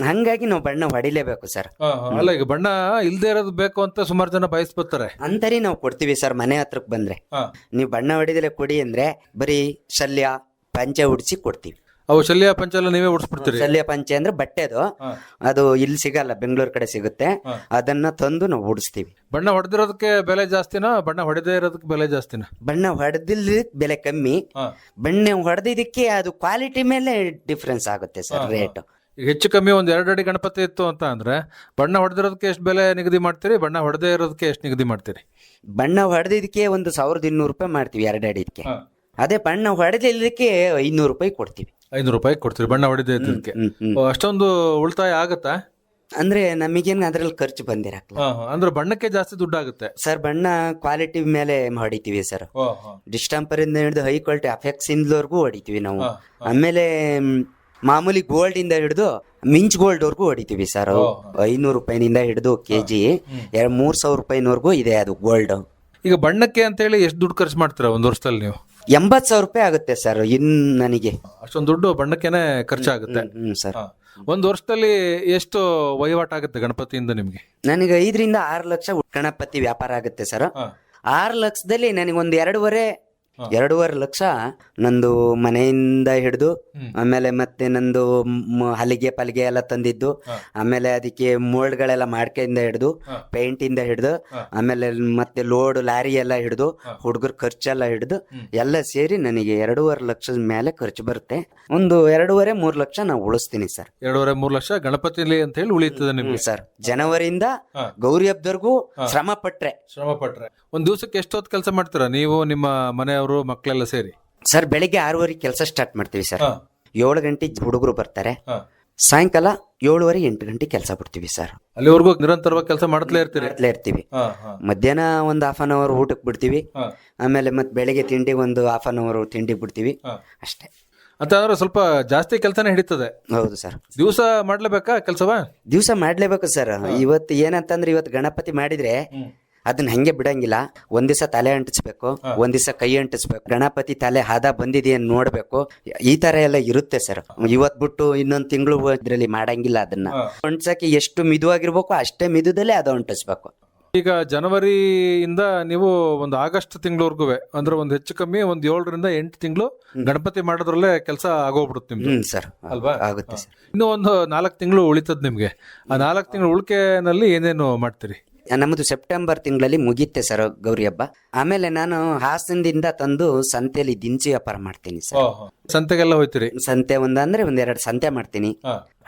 ಹಂಗಾಗಿ ನಾವು ಬಣ್ಣ ಹೊಡಿಲೇಬೇಕು ಸರ್ ಅಲ್ಲ ಈಗ ಬಣ್ಣ ಇಲ್ದೇ ಇರೋದು ಬೇಕು ಅಂತ ಸುಮಾರು ಜನ ಬಯಸ್ಬತ್ತಾರೆ ಅಂತರಿ ನಾವು ಕೊಡ್ತೀವಿ ಸರ್ ಮನೆ ಹತ್ರಕ್ಕೆ ಬಂದ್ರೆ. ನೀವು ಬಣ್ಣ ಹೊಡಿದ್ರೆ ಕೊಡಿ ಅಂದ್ರೆ ಬರೀ ಶಲ್ಯ ಪಂಚೆ ಉಡ್ಸಿ ಕೊಡ್ತೀವಿ. ಅವು ಶಲ್ಯ ಪಂಚ ಎಲ್ಲ ನೀವೇ ಓಡಿಸ್ಬಿಡ್ತೀರಿ. ಶಲ್ಯ ಪಂಚೆ ಅಂದ್ರೆ ಬಟ್ಟೆದು ಅದು. ಇಲ್ಲಿ ಸಿಗಲ್ಲ ಬೆಂಗಳೂರು ಕಡೆ ಸಿಗುತ್ತೆ. ಅದನ್ನ ತಂದು ನಾವು ಓಡಿಸ್ತೀವಿ. ಬಣ್ಣ ಹೊಡೆದಿರೋದಕ್ಕೆ ಬೆಲೆ ಜಾಸ್ತಿನಾ ಬಣ್ಣ ಹೊಡೆದೇ ಇರೋದಕ್ಕೆ ಬೆಲೆ ಜಾಸ್ತಿನಾ? ಬಣ್ಣ ಹೊಡೆದಿಲ್ಲ ಬೆಲೆ ಕಮ್ಮಿ. ಬಣ್ಣ ಹೊಡೆದಿದ್ದಕ್ಕೆ ಅದು ಕ್ವಾಲಿಟಿ ಮೇಲೆ ಡಿಫ್ರೆನ್ಸ್ ಆಗುತ್ತೆ ಸರ್ ರೇಟ್. ಈಗ ಹೆಚ್ಚು ಕಮ್ಮಿ ಒಂದ್ ಎರಡು ಅಡಿ ಗಣಪತಿ ಇತ್ತು ಅಂತ ಅಂದ್ರೆ ಬಣ್ಣ ಹೊಡೆದಿರೋದಕ್ಕೆ ಎಷ್ಟು ಬೆಲೆ ನಿಗದಿ ಮಾಡ್ತೀರಿ ಬಣ್ಣ ಹೊಡೆದೇ ಇರೋದಕ್ಕೆ ಎಷ್ಟು ನಿಗದಿ ಮಾಡ್ತೀರಿ? ಬಣ್ಣ ಹೊಡೆದಿದ್ದಕ್ಕೆ ಒಂದು ಸಾವಿರದ ಇನ್ನೂರು ರೂಪಾಯಿ ಮಾಡ್ತೀವಿ ಎರಡು ಅಡಿದಕ್ಕೆ ಅದೇ ಬಣ್ಣ ಹೊಡೆದಿಲ್ಲದಕ್ಕೆ ಐನೂರು ರೂಪಾಯಿ ಕೊಡ್ತೀವಿ. ಐನೂರು ರೂಪಾಯಿ ಕೊಡ್ತೀವಿ ಬಣ್ಣ ಹೊಡೆದೇ ಇದ್ದಕ್ಕೆ. ಹ್ಮ್, ಹ್ಮ್. ಅಷ್ಟೊಂದು ಉಳಿತಾಯ ಆಗುತ್ತಾ? ಅಂದ್ರೆ ನಮಗೇನು ಅದ್ರಲ್ಲಿ ಖರ್ಚು ಬಂದಿರಲ್ಲ. ಅಂದ್ರೆ ಬಣ್ಣಕ್ಕೆ ಜಾಸ್ತಿ ದುಡ್ಡು ಆಗುತ್ತೆ ಸರ್ ಬಣ್ಣ ಕ್ವಾಲಿಟಿ ಮೇಲೆ ಹೊಡಿತೀವಿ ಸರ್. ಡಿಸ್ಟಂಪರ್ ಇಂದ ಹಿಡಿದು ಹೈ ಕ್ವಾಲಿಟಿ ಅಫೆಕ್ಸ್ ಇಂದವರೆಗೂ ಹೊಡಿತೀವಿ ನಾವು. ಆಮೇಲೆ ಮ್, ಮಾಮೂಲಿ ಗೋಲ್ಡ್ ಇಂದ ಹಿಡಿದು ಮಿಂಚ್ ಗೋಲ್ಡ್ ವರ್ಗೂ ಹೊಡಿತೀವಿ ಸರ್. ಐನೂರು ರೂಪಾಯಿನಿಂದ ಹಿಡಿದು ಕೆ ಜಿ ಎರಡ್ ಮೂರ್ ಸಾವಿರ ರೂಪಾಯಿನವರೆಗೂ ಇದೆ ಅದು ಗೋಲ್ಡ್ ಈಗ ಬಣ್ಣಕ್ಕೆ ಅಂತ ಹೇಳಿ ಎಷ್ಟು ದುಡ್ಡು ಖರ್ಚು ಮಾಡ್ತೀರಾ ಒಂದು ವರ್ಷದಲ್ಲಿ ನೀವು? ಎಂಬತ್ ಸಾವಿರ ರೂಪಾಯಿ ಆಗುತ್ತೆ ಸರ್ ಇನ್ ನನಗೆ. ಅಷ್ಟೊಂದು ದುಡ್ಡು ಬಣ್ಣಕ್ಕೆನೆ ಖರ್ಚಾಗುತ್ತೆ. Hmm sir. ಒಂದು ವರ್ಷದಲ್ಲಿ ಎಷ್ಟು ವಹಿವಾಟ ಆಗುತ್ತೆ ಗಣಪತಿಯಿಂದ ನಿಮ್ಗೆ? ನನಗೆ ಐದರಿಂದ ಆರು ಲಕ್ಷ ಗಣಪತಿ ವ್ಯಾಪಾರ ಆಗುತ್ತೆ ಸರ್. ಆರು ಲಕ್ಷದಲ್ಲಿ ನನಗೊಂದು ಎರಡೂವರೆ ಎರಡೂವರೆ ಲಕ್ಷ ನಂದು ಮನೆಯಿಂದ ಹಿಡಿದು ಆಮೇಲೆ ಮತ್ತೆ ನಂದು ಮ್- ಹಲಿಗೆ ಪಲಿಗೆ ಎಲ್ಲ ತಂದಿದ್ದು ಆಮೇಲೆ ಅದಕ್ಕೆ ಮೋಲ್ಡ್ಗಳೆಲ್ಲ ಮಾಡ್ಕೆಯಿಂದ ಹಿಡಿದು ಪೇಂಟ್ ಇಂದ ಹಿಡಿದು ಆಮೇಲೆ ಮತ್ತೆ ಲೋಡ್ ಲಾರಿ ಎಲ್ಲ ಹಿಡಿದು ಹುಡುಗರ ಖರ್ಚೆಲ್ಲ ಹಿಡಿದು ಎಲ್ಲ ಸೇರಿ ನನಗೆ ಎರಡೂವರೆ ಲಕ್ಷದ ಮೇಲೆ ಖರ್ಚು ಬರುತ್ತೆ. ಒಂದು ಎರಡೂವರೆ ಮೂರು ಲಕ್ಷ ನಾವು ಉಳಿಸ್ತೀನಿ ಸರ್. ಎರಡೂವರೆ ಮೂರು ಲಕ್ಷ ಗಣಪತಿಲಿ ಅಂತ ಹೇಳಿ ಉಳಿತದೆ ನಿಮ್ಗೆ. ಸರ್. ಜನವರಿಯಿಂದ ಗೌರಿ ಹಬ್ಬದವರೆಗೂ ಶ್ರಮ ಪಟ್ರೆ. ಶ್ರಮ ಪಟ್ರೆ. ಒಂದ್ ದಿವಸಕ್ಕೆ ಎಷ್ಟು ಹೊತ್ತು ಕೆಲಸ ಮಾಡ್ತೀರಾ? ನೀವು ನಿಮ್ಮ ಮನೆಯವರು ಮಕ್ಕಳೆಲ್ಲ ಸೇರಿ? ಸರ್ ಬೆಳಿಗ್ಗೆ ಆರೂವರೆ ಕೆಲಸ ಸ್ಟಾರ್ಟ್ ಮಾಡ್ತೀವಿ ಸರ್. ಏಳು ಗಂಟೆ ಹುಡುಗರು ಬರ್ತಾರೆ. ಸಾಯಂಕಾಲ ಏಳುವರೆ ಎಂಟು ಗಂಟೆ ಕೆಲಸ ಬಿಡ್ತೀವಿ ಸರ್. ಅಲ್ಲಿವರೆಗೂ ನಿರಂತರವಾಗಿ ಕೆಲಸ ಮಾಡ್ತಲೇ ಇರ್ತೀವಿ ಮಾಡ್ತಲೇ ಇರ್ತೀವಿ. ಮಧ್ಯಾಹ್ನ ಒಂದು ಹಾಫ್ ಅನ್ ಅವರ್ ಊಟಕ್ಕೆ ಬಿಡ್ತೀವಿ. ಆಮೇಲೆ ಮತ್ತೆ ಬೆಳಿಗ್ಗೆ ತಿಂಡಿ ಒಂದು ಹಾಫ್ ಅನ್ ಅವರ್ ತಿಂಡಿ ಬಿಡ್ತೀವಿ. ಅಷ್ಟೇ. ಅಂತ ಅಂದ್ರೆ ಸ್ವಲ್ಪ ಜಾಸ್ತಿ ಕೆಲಸನೇ ಹಿಡಿತದೆ. ಹೌದು ಸರ್. ದಿವಸ ಮಾಡ್ಲೇಬೇಕಾ ಕೆಲಸವಾ? ದಿವಸ ಮಾಡ್ಲೇಬೇಕು ಸರ್. ಇವತ್ತು ಏನಂತಂದ್ರೆ ಇವತ್ತು ಗಣಪತಿ ಮಾಡಿದ್ರೆ ಅದನ್ನ ಹಂಗೆ ಬಿಡಂಗಿಲ್ಲ. ಒಂದ್ ದಿವಸ ತಲೆ ಅಂಟಿಸ್ಬೇಕು ಒಂದ್ ದಿವಸ ಕೈ ಅಂಟಿಸ್ಬೇಕು. ಗಣಪತಿ ತಲೆ ಹದ ಬಂದಿದೆಯಾ ನೋಡ್ಬೇಕು. ಈ ತರ ಎಲ್ಲ ಇರುತ್ತೆ ಸರ್. ಇವತ್ ಬಿಟ್ಟು ಇನ್ನೊಂದ್ ತಿಂಗಳು ಇದ್ರಲ್ಲಿ ಮಾಡಂಗಿಲ್ಲ ಅದನ್ನ. ಅಂಟ್ಸಕ್ಕೆ ಎಷ್ಟು ಮಿದುವಾಗಿರ್ಬೇಕು ಅಷ್ಟೇ ಮಿದುದಲ್ಲೇ ಅದು ಅಂಟಿಸ್ಬೇಕು. ಈಗ ಜನವರಿಯಿಂದ ನೀವು ಒಂದು ಆಗಸ್ಟ್ ತಿಂಗಳವರೆಗೂ ಅಂದ್ರೆ ಒಂದು ಹೆಚ್ಚು ಕಮ್ಮಿ ಒಂದು ಏಳರಿಂದ ಎಂಟು ತಿಂಗಳು ಗಣಪತಿ ಮಾಡೋದ್ರಲ್ಲೇ ಕೆಲಸ ಆಗೋಗ್ಬಿಡುತ್ತೆ ನಿಮ್ಗೆ ಹ್ಮ್ ಸರ್ ಅಲ್ವಾ? ಆಗುತ್ತೆ ಸರ್. ಇನ್ನು ಒಂದು ನಾಲ್ಕು ತಿಂಗಳು ಉಳಿತದ ನಿಮ್ಗೆ. ಆ ನಾಲ್ಕು ತಿಂಗಳು ಉಳಿಕೆನಲ್ಲಿ ಏನೇನು ಮಾಡ್ತೀರಿ? ನಮ್ಮದು ಸೆಪ್ಟೆಂಬರ್ ತಿಂಗಳಲ್ಲಿ ಮುಗಿಯುತ್ತೆ ಸರ್ ಗೌರಿ ಹಬ್ಬ. ಆಮೇಲೆ ನಾನು ಹಾಸನದಿಂದ ತಂದು ಸಂತೆಯಲ್ಲಿ ದಿನಸಿ ವ್ಯಾಪಾರ ಮಾಡ್ತೀನಿ ಸರ್. ಸಂತೆಗೆಲ್ಲ ಹೋಯ್ತೀರಿ? ಸಂತೆ ಒಂದಂದ್ರೆ ಒಂದೆರಡು ಎರಡು ಸಂತೆ ಮಾಡ್ತೀನಿ.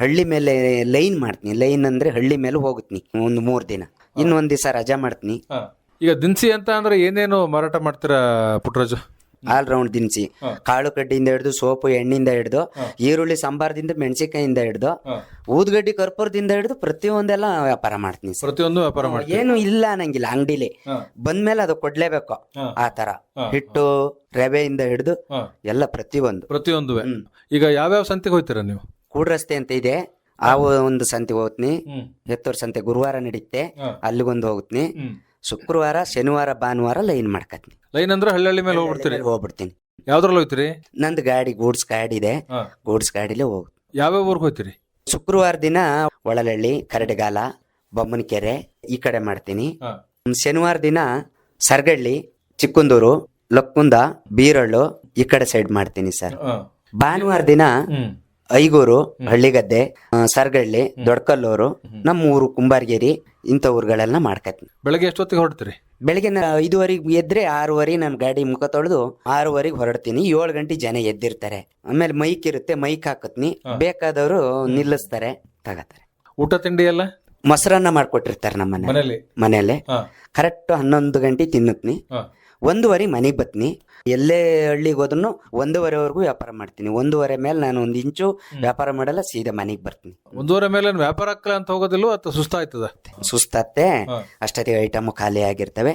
ಹಳ್ಳಿ ಮೇಲೆ ಲೈನ್ ಮಾಡ್ತೀನಿ. ಲೈನ್ ಅಂದ್ರೆ ಹಳ್ಳಿ ಮೇಲೆ ಹೋಗುತ್ತೀನಿ ಒಂದು ಮೂರ್ ದಿನ. ಇನ್ನೊಂದ್ ದಿವಸ ರಜಾ ಮಾಡ್ತೀನಿ. ಈಗ ದಿನಸಿ ಅಂತ ಅಂದ್ರೆ ಏನೇನು ಮಾರಾಟ ಮಾಡ್ತೀರಾ ಪುಟ್ಟರಾಜು ಆಲ್ ರೌಂಡ್ ದಿನಸಿ. ಕಾಳು ಕಡ್ಡಿಯಿಂದ ಹಿಡಿದು ಸೋಪು ಎಣ್ಣಿಂದ ಹಿಡಿದು ಈರುಳ್ಳಿ ಸಾಂಬಾರದಿಂದ ಮೆಣಸಿನಕಾಯಿಂದ ಹಿಡಿದು ಊದ್ಗಡ್ಡಿ ಕರ್ಪೂರದಿಂದ ಹಿಡಿದು ಪ್ರತಿಯೊಂದೆಲ್ಲ ವ್ಯಾಪಾರ ಮಾಡ್ತೀನಿ ಸರ್. ಪ್ರತಿಯೊಂದು ವ್ಯಾಪಾರ ಮಾಡ್ತೀರಿ? ಏನು ಇಲ್ಲ ಅನ್ನಂಗಿಲ್ಲ ಅಂಗಡಿಲಿ. ಬಂದ್ಮೇಲೆ ಅದು ಕೊಡ್ಲೇಬೇಕು ಆ ತರ ಹಿಟ್ಟು ರವೆಯಿಂದ ಹಿಡಿದು ಎಲ್ಲ ಪ್ರತಿಯೊಂದು. ಪ್ರತಿಯೊಂದು ಈಗ ಯಾವ್ಯಾವ ಸಂತೆಗೆ ಹೋಗ್ತೀರಾ ನೀವು? ಕೂಡ ರಸ್ತೆ ಅಂತ ಇದೆ. ಆ ಒಂದು ಸಂತೆ ಹೋಗ್ತೀನಿ. ಎತ್ತೋರ್ ಸಂತೆ ಗುರುವಾರ ನಡೀತೆ. ಅಲ್ಲಿಗೊಂದು ಹೋಗ್ತೀನಿ. ಶುಕ್ರವಾರ ಶನಿವಾರ ಭಾನುವಾರ ಲೈನ್ ಮಾಡ್ಕತ್ತೀನಿ ಲೈನ್ ಅಂದ್ರೆ ಹಳ್ಳಿ ಮೇಲೆ ಹೋಗ್ಬಿಡ್ತೀನಿ. ಹೋಗ್ಬಿಡ್ತೀನಿ. ಯಾವ್ದ್ರಲ್ಲಿ ಹೋಗ್ತೀರಿ? ನಂದು ಗಾಡಿ ಗೂಡ್ಸ್ ಗಾಡಿ ಇದೆ. ಗೂಡ್ಸ್ ಗಾಡಿಲೇ ಹೋಗ್ ಯಾವ್ಯಾವ ಊರ್ಗೆ ಹೋಯ್ತೀರಿ ಶುಕ್ರವಾರ ದಿನ ಒಳಲಳ್ಳಿ ಕರಡಿಗಾಲ ಬೊಮ್ಮನಕೆರೆ ಈ ಕಡೆ ಮಾಡ್ತೀನಿ. ಶನಿವಾರ ದಿನ ಸರ್ಗಳ್ಳಿ ಚಿಕ್ಕಂದೂರು ಲಕ್ಕುಂದ ಬೀರಳ್ಳು ಈ ಕಡೆ ಸೈಡ್ ಮಾಡ್ತೀನಿ ಸರ್. ಭಾನುವಾರ ದಿನ ಐಗೂರು ಹಳ್ಳಿಗದ್ದೆ ಸರ್ಗಳ್ಳಿ ದೊಡ್ಕಲ್ಲೂರು ನಮ್ಮ ಊರು ಕುಂಬಾರ್ಗೇರಿ ಇಂಥ ಊರುಗಳೆಲ್ಲ ಮಾಡ್ಕತ್ತೀನಿ. ಬೆಳಗ್ಗೆ ಎಷ್ಟೊತ್ತಿಗೆ ಹೊರಡ್ತೀರಿ? ಬೆಳಗ್ಗೆ ನಾ ಐದುವರೆಗೆ ಎದ್ರೆ ಆರೂವರೆ ನಾನು ಗಾಡಿ ಮುಖ ತೊಳೆದು ಆರೂವರೆಗೆ ಹೊರಡ್ತೀನಿ. ಏಳು ಗಂಟೆ ಜನ ಎದ್ದಿರ್ತಾರೆ. ಆಮೇಲೆ ಮೈಕ್ ಇರುತ್ತೆ ಮೈಕ್ ಹಾಕತ್ನಿ. ಬೇಕಾದವರು ನಿಲ್ಲಿಸ್ತಾರೆ ತಗತಾರೆ. ಊಟ ತಿಂಡಿ ಎಲ್ಲ? ಮೊಸರನ್ನ ಮಾಡ್ಕೊಟ್ಟಿರ್ತಾರೆ ನಮ್ಮ ಮನೆಯಲ್ಲಿ? ಮನೇಲಿ ಮನೆಯಲ್ಲೇ ಕರೆಕ್ಟ್ ಹನ್ನೊಂದು ಗಂಟೆ ತಿನ್ನತ್ನಿ. ಒಂದೂವರೆ ಮನೆಗೆ ಬತ್ನಿ. ಎಲ್ಲೇ ಹಳ್ಳಿಗೆ ಹೋದ್ರು ಒಂದೂವರೆವರೆಗೂ ವ್ಯಾಪಾರ ಮಾಡ್ತೀನಿ. ಒಂದೂವರೆ ಮೇಲೆ ನಾನು ಒಂದು ಇಂಚು ವ್ಯಾಪಾರ ಮಾಡಲ್ಲ ಸೀದಾ ಮನೆಗೆ ಬರ್ತೀನಿ. ಒಂದೂವರೆ ಮೇಲೆ ಏನ್ ವ್ಯಾಪಾರ ಹಾಕಲ್ಲ ಅಂತ ಹೋಗೋದಿಲ್ಲ ಅಥವಾ ಸುಸ್ತಾಯ್ತದ? ಸುಸ್ತಾತ್ತೆ. ಅಷ್ಟೊತ್ತಿಗೆ ಐಟಮ್ ಖಾಲಿ ಆಗಿರ್ತವೆ.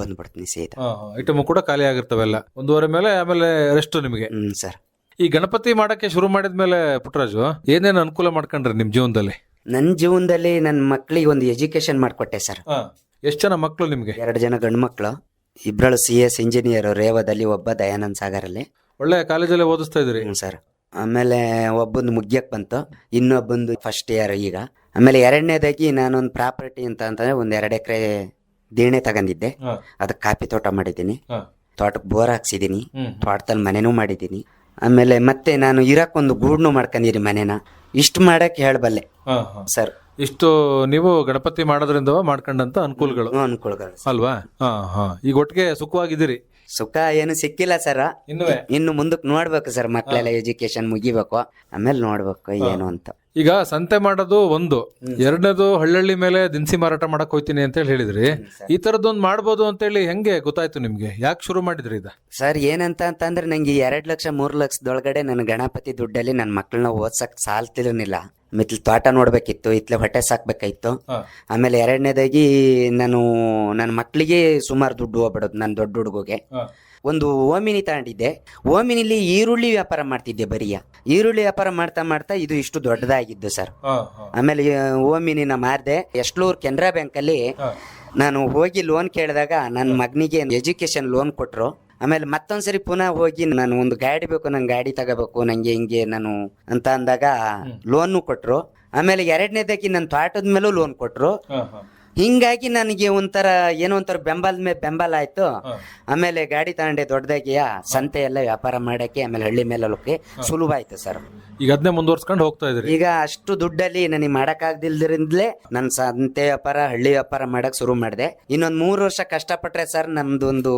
ಬಂದ್ಬಿಡ್ತೀನಿ ಸೀದಾ. ಐಟಮ್ ಕೂಡ ಖಾಲಿ ಆಗಿರ್ತವೆಲ್ಲ ಒಂದೂವರೆ ಮೇಲೆ ಆಮೇಲೆ ರೆಸ್ಟ್ ನಿಮಗೆ. Hmm sir. ಈ ಗಣಪತಿ ಮಾಡಕ್ಕೆ ಶುರು ಮಾಡಿದ ಮೇಲೆ ಪುಟ್ಟರಾಜು ಏನೇನು ಅನುಕೂಲ ಮಾಡ್ಕೊಂಡ್ರಿ ನಿಮ್ ಜೀವನದಲ್ಲಿ? ನನ್ನ ಜೀವನದಲ್ಲಿ ನನ್ನ ಮಕ್ಳಿಗೆ ಒಂದು ಎಜುಕೇಶನ್ ಮಾಡಿಕೊಟ್ಟೆ ಸರ್. ಎಷ್ಟು ಜನ ಮಕ್ಕಳು ನಿಮ್ಗೆ? ಎರಡು ಜನ ಗಂಡು ಮಕ್ಕಳು ಇಬ್ಬರಳು ಸಿ ಎಸ್ ಇಂಜಿನಿಯರ್ ರೇವದಲ್ಲಿ ಒಬ್ಬ ದಯಾನಂದ್ ಸಾಗರಲ್ಲಿ. ಒಳ್ಳೆ ಕಾಲೇಜಲ್ಲೇ ಓದಿಸ್ತಾ ಇದ್ರಿ ಹ್ಞೂ ಸರ್. ಆಮೇಲೆ ಒಬ್ಬಂದು ಮುಗ್ಯಕ್ಕೆ ಬಂತು ಇನ್ನೊಬ್ಬಂದು ಫಸ್ಟ್ ಇಯರ್ ಈಗ. ಆಮೇಲೆ ಎರಡನೇದಾಗಿ ನಾನೊಂದು ಪ್ರಾಪರ್ಟಿ ಅಂತ ಅಂತಂದ್ರೆ ಒಂದು ಎರಡು ಎಕರೆ ದೇಣೆ ತಗೊಂಡಿದ್ದೆ. ಅದಕ್ಕೆ ಕಾಫಿ ತೋಟ ಮಾಡಿದ್ದೀನಿ. ತೋಟಕ್ಕೆ ಬೋರ್ ಹಾಕ್ಸಿದ್ದೀನಿ. ತೋಟದಲ್ಲಿ ಮನೆನೂ ಮಾಡಿದ್ದೀನಿ. ಆಮೇಲೆ ಮತ್ತೆ ನಾನು ಇರಕ್ಕೊಂದು ಗೂಡ್ನು ಮಾಡ್ಕೊಂಡಿರಿ ಮನೆನ. ಇಷ್ಟು ಮಾಡಕ್ಕೆ ಹೇಳಬಲ್ಲೆ. ಸರ್ ಇಷ್ಟು ನೀವು ಗಣಪತಿ ಮಾಡೋದ್ರಿಂದ ಮಾಡ್ಕೊಂಡಂತ ಅನುಕೂಲಗಳು? ಅನುಕೂಲಗಳು ಅಲ್ವಾ? ಹಾ ಹಾ. ಈಗ ಒಟ್ಟಿಗೆ ಸುಖವಾಗಿದ್ದೀರಿ? ಸುಖ ಏನು ಸಿಕ್ಕಿಲ್ಲ ಸರ್. ಇನ್ನುವೆ ಇನ್ನು ಮುಂದಕ್ಕೆ ನೋಡ್ಬೇಕು ಸರ್ ಮಕ್ಕಳೆಲ್ಲ ಎಜುಕೇಶನ್ ಮುಗಿಬೇಕು. ಆಮೇಲೆ ನೋಡ್ಬೇಕು ಏನು ಅಂತ. ಈಗ ಸಂತೆ ಮಾಡೋದು ಒಂದು. ಎರಡನೇದು ಹಳ್ಳಹಳ್ಳಿ ಮೇಲೆ ದಿನಸಿ ಮಾರಾಟ ಮಾಡಕ್ ಹೋಯ್ತೀನಿ ಅಂತ ಹೇಳಿ ಹೇಳಿದ್ರಿ. ಈ ತರದೊಂದು ಮಾಡ್ಬೋದು ಅಂತ ಹೇಳಿ ಹೆಂಗೆ ಗೊತ್ತಾಯ್ತು ನಿಮ್ಗೆ? ಯಾಕೆ ಶುರು ಮಾಡಿದ್ರಿ ಇದ ಸರ್ ಏನಂತ ಅಂತಂದ್ರೆ ನಂಗೆ ಎರಡ್ ಲಕ್ಷ ಮೂರ್ ಲಕ್ಷದೊಳಗಡೆ ನನ್ನ ಗಣಪತಿ ದುಡ್ಡಲ್ಲಿ ನನ್ನ ಮಕ್ಕಳನ್ನ ಓದ್ಸಕ್ ಸಾಲ್ತಿರಲಿಲ್ಲ ಮಿತ್ಲ್ ತೋಟ ನೋಡ್ಬೇಕಿತ್ತು ಇತ್ಲೆ ಹೊಟ್ಟೆ ಸಾಕ್ಬೇಕಾಯ್ತು. ಆಮೇಲೆ ಎರಡನೇದಾಗಿ ನಾನು ನನ್ನ ಮಕ್ಕಳಿಗೆ ಸುಮಾರು ದುಡ್ಡು ಹೋಗ್ಬಿಡೋದು ನನ್ನ ದೊಡ್ಡ ಹುಡುಗಗೆ. ಒಂದು ಓಮಿನಿ ತಗೊಂಡಿದ್ದೆ. ಓಮಿನಿಲಿ ಈರುಳ್ಳಿ ವ್ಯಾಪಾರ ಮಾಡ್ತಿದ್ದೆ ಬರಿಯ. ಈರುಳ್ಳಿ ವ್ಯಾಪಾರ ಮಾಡ್ತಾ ಮಾಡ್ತಾ ಇದು ಇಷ್ಟು ದೊಡ್ಡದಾಗಿದ್ದು ಸರ್. ಆಮೇಲೆ ಓಮಿನಿ ಓಮಿನಿನ ಮಾರ್ದೆ ಎಸ್ಲೂರ್ ಕೆನರಾ ಬ್ಯಾಂಕಲ್ಲಿ ನಾನು ಹೋಗಿ ಲೋನ್ ಕೇಳಿದಾಗ ನನ್ನ ಮಗನಿಗೆ ಎಜುಕೇಶನ್ ಲೋನ್ ಕೊಟ್ರು. ಆಮೇಲೆ ಮತ್ತೊಂದ್ಸರಿ ಪುನಃ ಹೋಗಿ ನಾನು ಒಂದು ಗಾಡಿ ಬೇಕು ನಂಗೆ ಗಾಡಿ ತಗೋಬೇಕು ನಂಗೆ ಹಿಂಗೆ ನಾನು ಅಂತ ಅಂದಾಗ ಲೋನ್ ಕೊಟ್ರು. ಆಮೇಲೆ ಎರಡನೇದಾಗಿ ನನ್ನ ತೋಟದ ಮೇಲೂ ಲೋನ್ ಕೊಟ್ರು. ಹಿಂಗಾಗಿ ನನಗೆ ಒಂಥರ ಏನೋ ಒಂಥರ ಬೆಂಬಲ ಮೇಲೆ ಬೆಂಬಲ ಆಯ್ತು. ಆಮೇಲೆ ಗಾಡಿ ತಗೊಂಡೆ ದೊಡ್ಡದಾಗಿಯ ಸಂತೆ ಎಲ್ಲ ವ್ಯಾಪಾರ ಮಾಡಕ್ಕೆ ಆಮೇಲೆ ಹಳ್ಳಿ ಮೇಲೆ ಹೋಗಕ್ಕೆ ಸುಲಭ ಆಯ್ತು ಸರ್. ಈಗ ಅದನ್ನೇ ಮುಂದುವರ್ಸ್ಕೊಂಡು ಹೋಗ್ತಾ ಇದ್ರಿ ಈಗ ಅಷ್ಟು ದುಡ್ಡಲ್ಲಿ ನನಗೆ ಮಾಡಕ್ಕಾಗ್ದಿಲ್ದ್ರಿಂದಲೇ ನನ್ನ ಸಂತೆ ವ್ಯಾಪಾರ ಹಳ್ಳಿ ವ್ಯಾಪಾರ ಮಾಡಕ್ ಶುರು ಮಾಡಿದೆ. ಇನ್ನೊಂದು ಮೂರು ವರ್ಷ ಕಷ್ಟಪಟ್ರೆ ಸರ್ ನಮ್ದೊಂದು ಒಂದು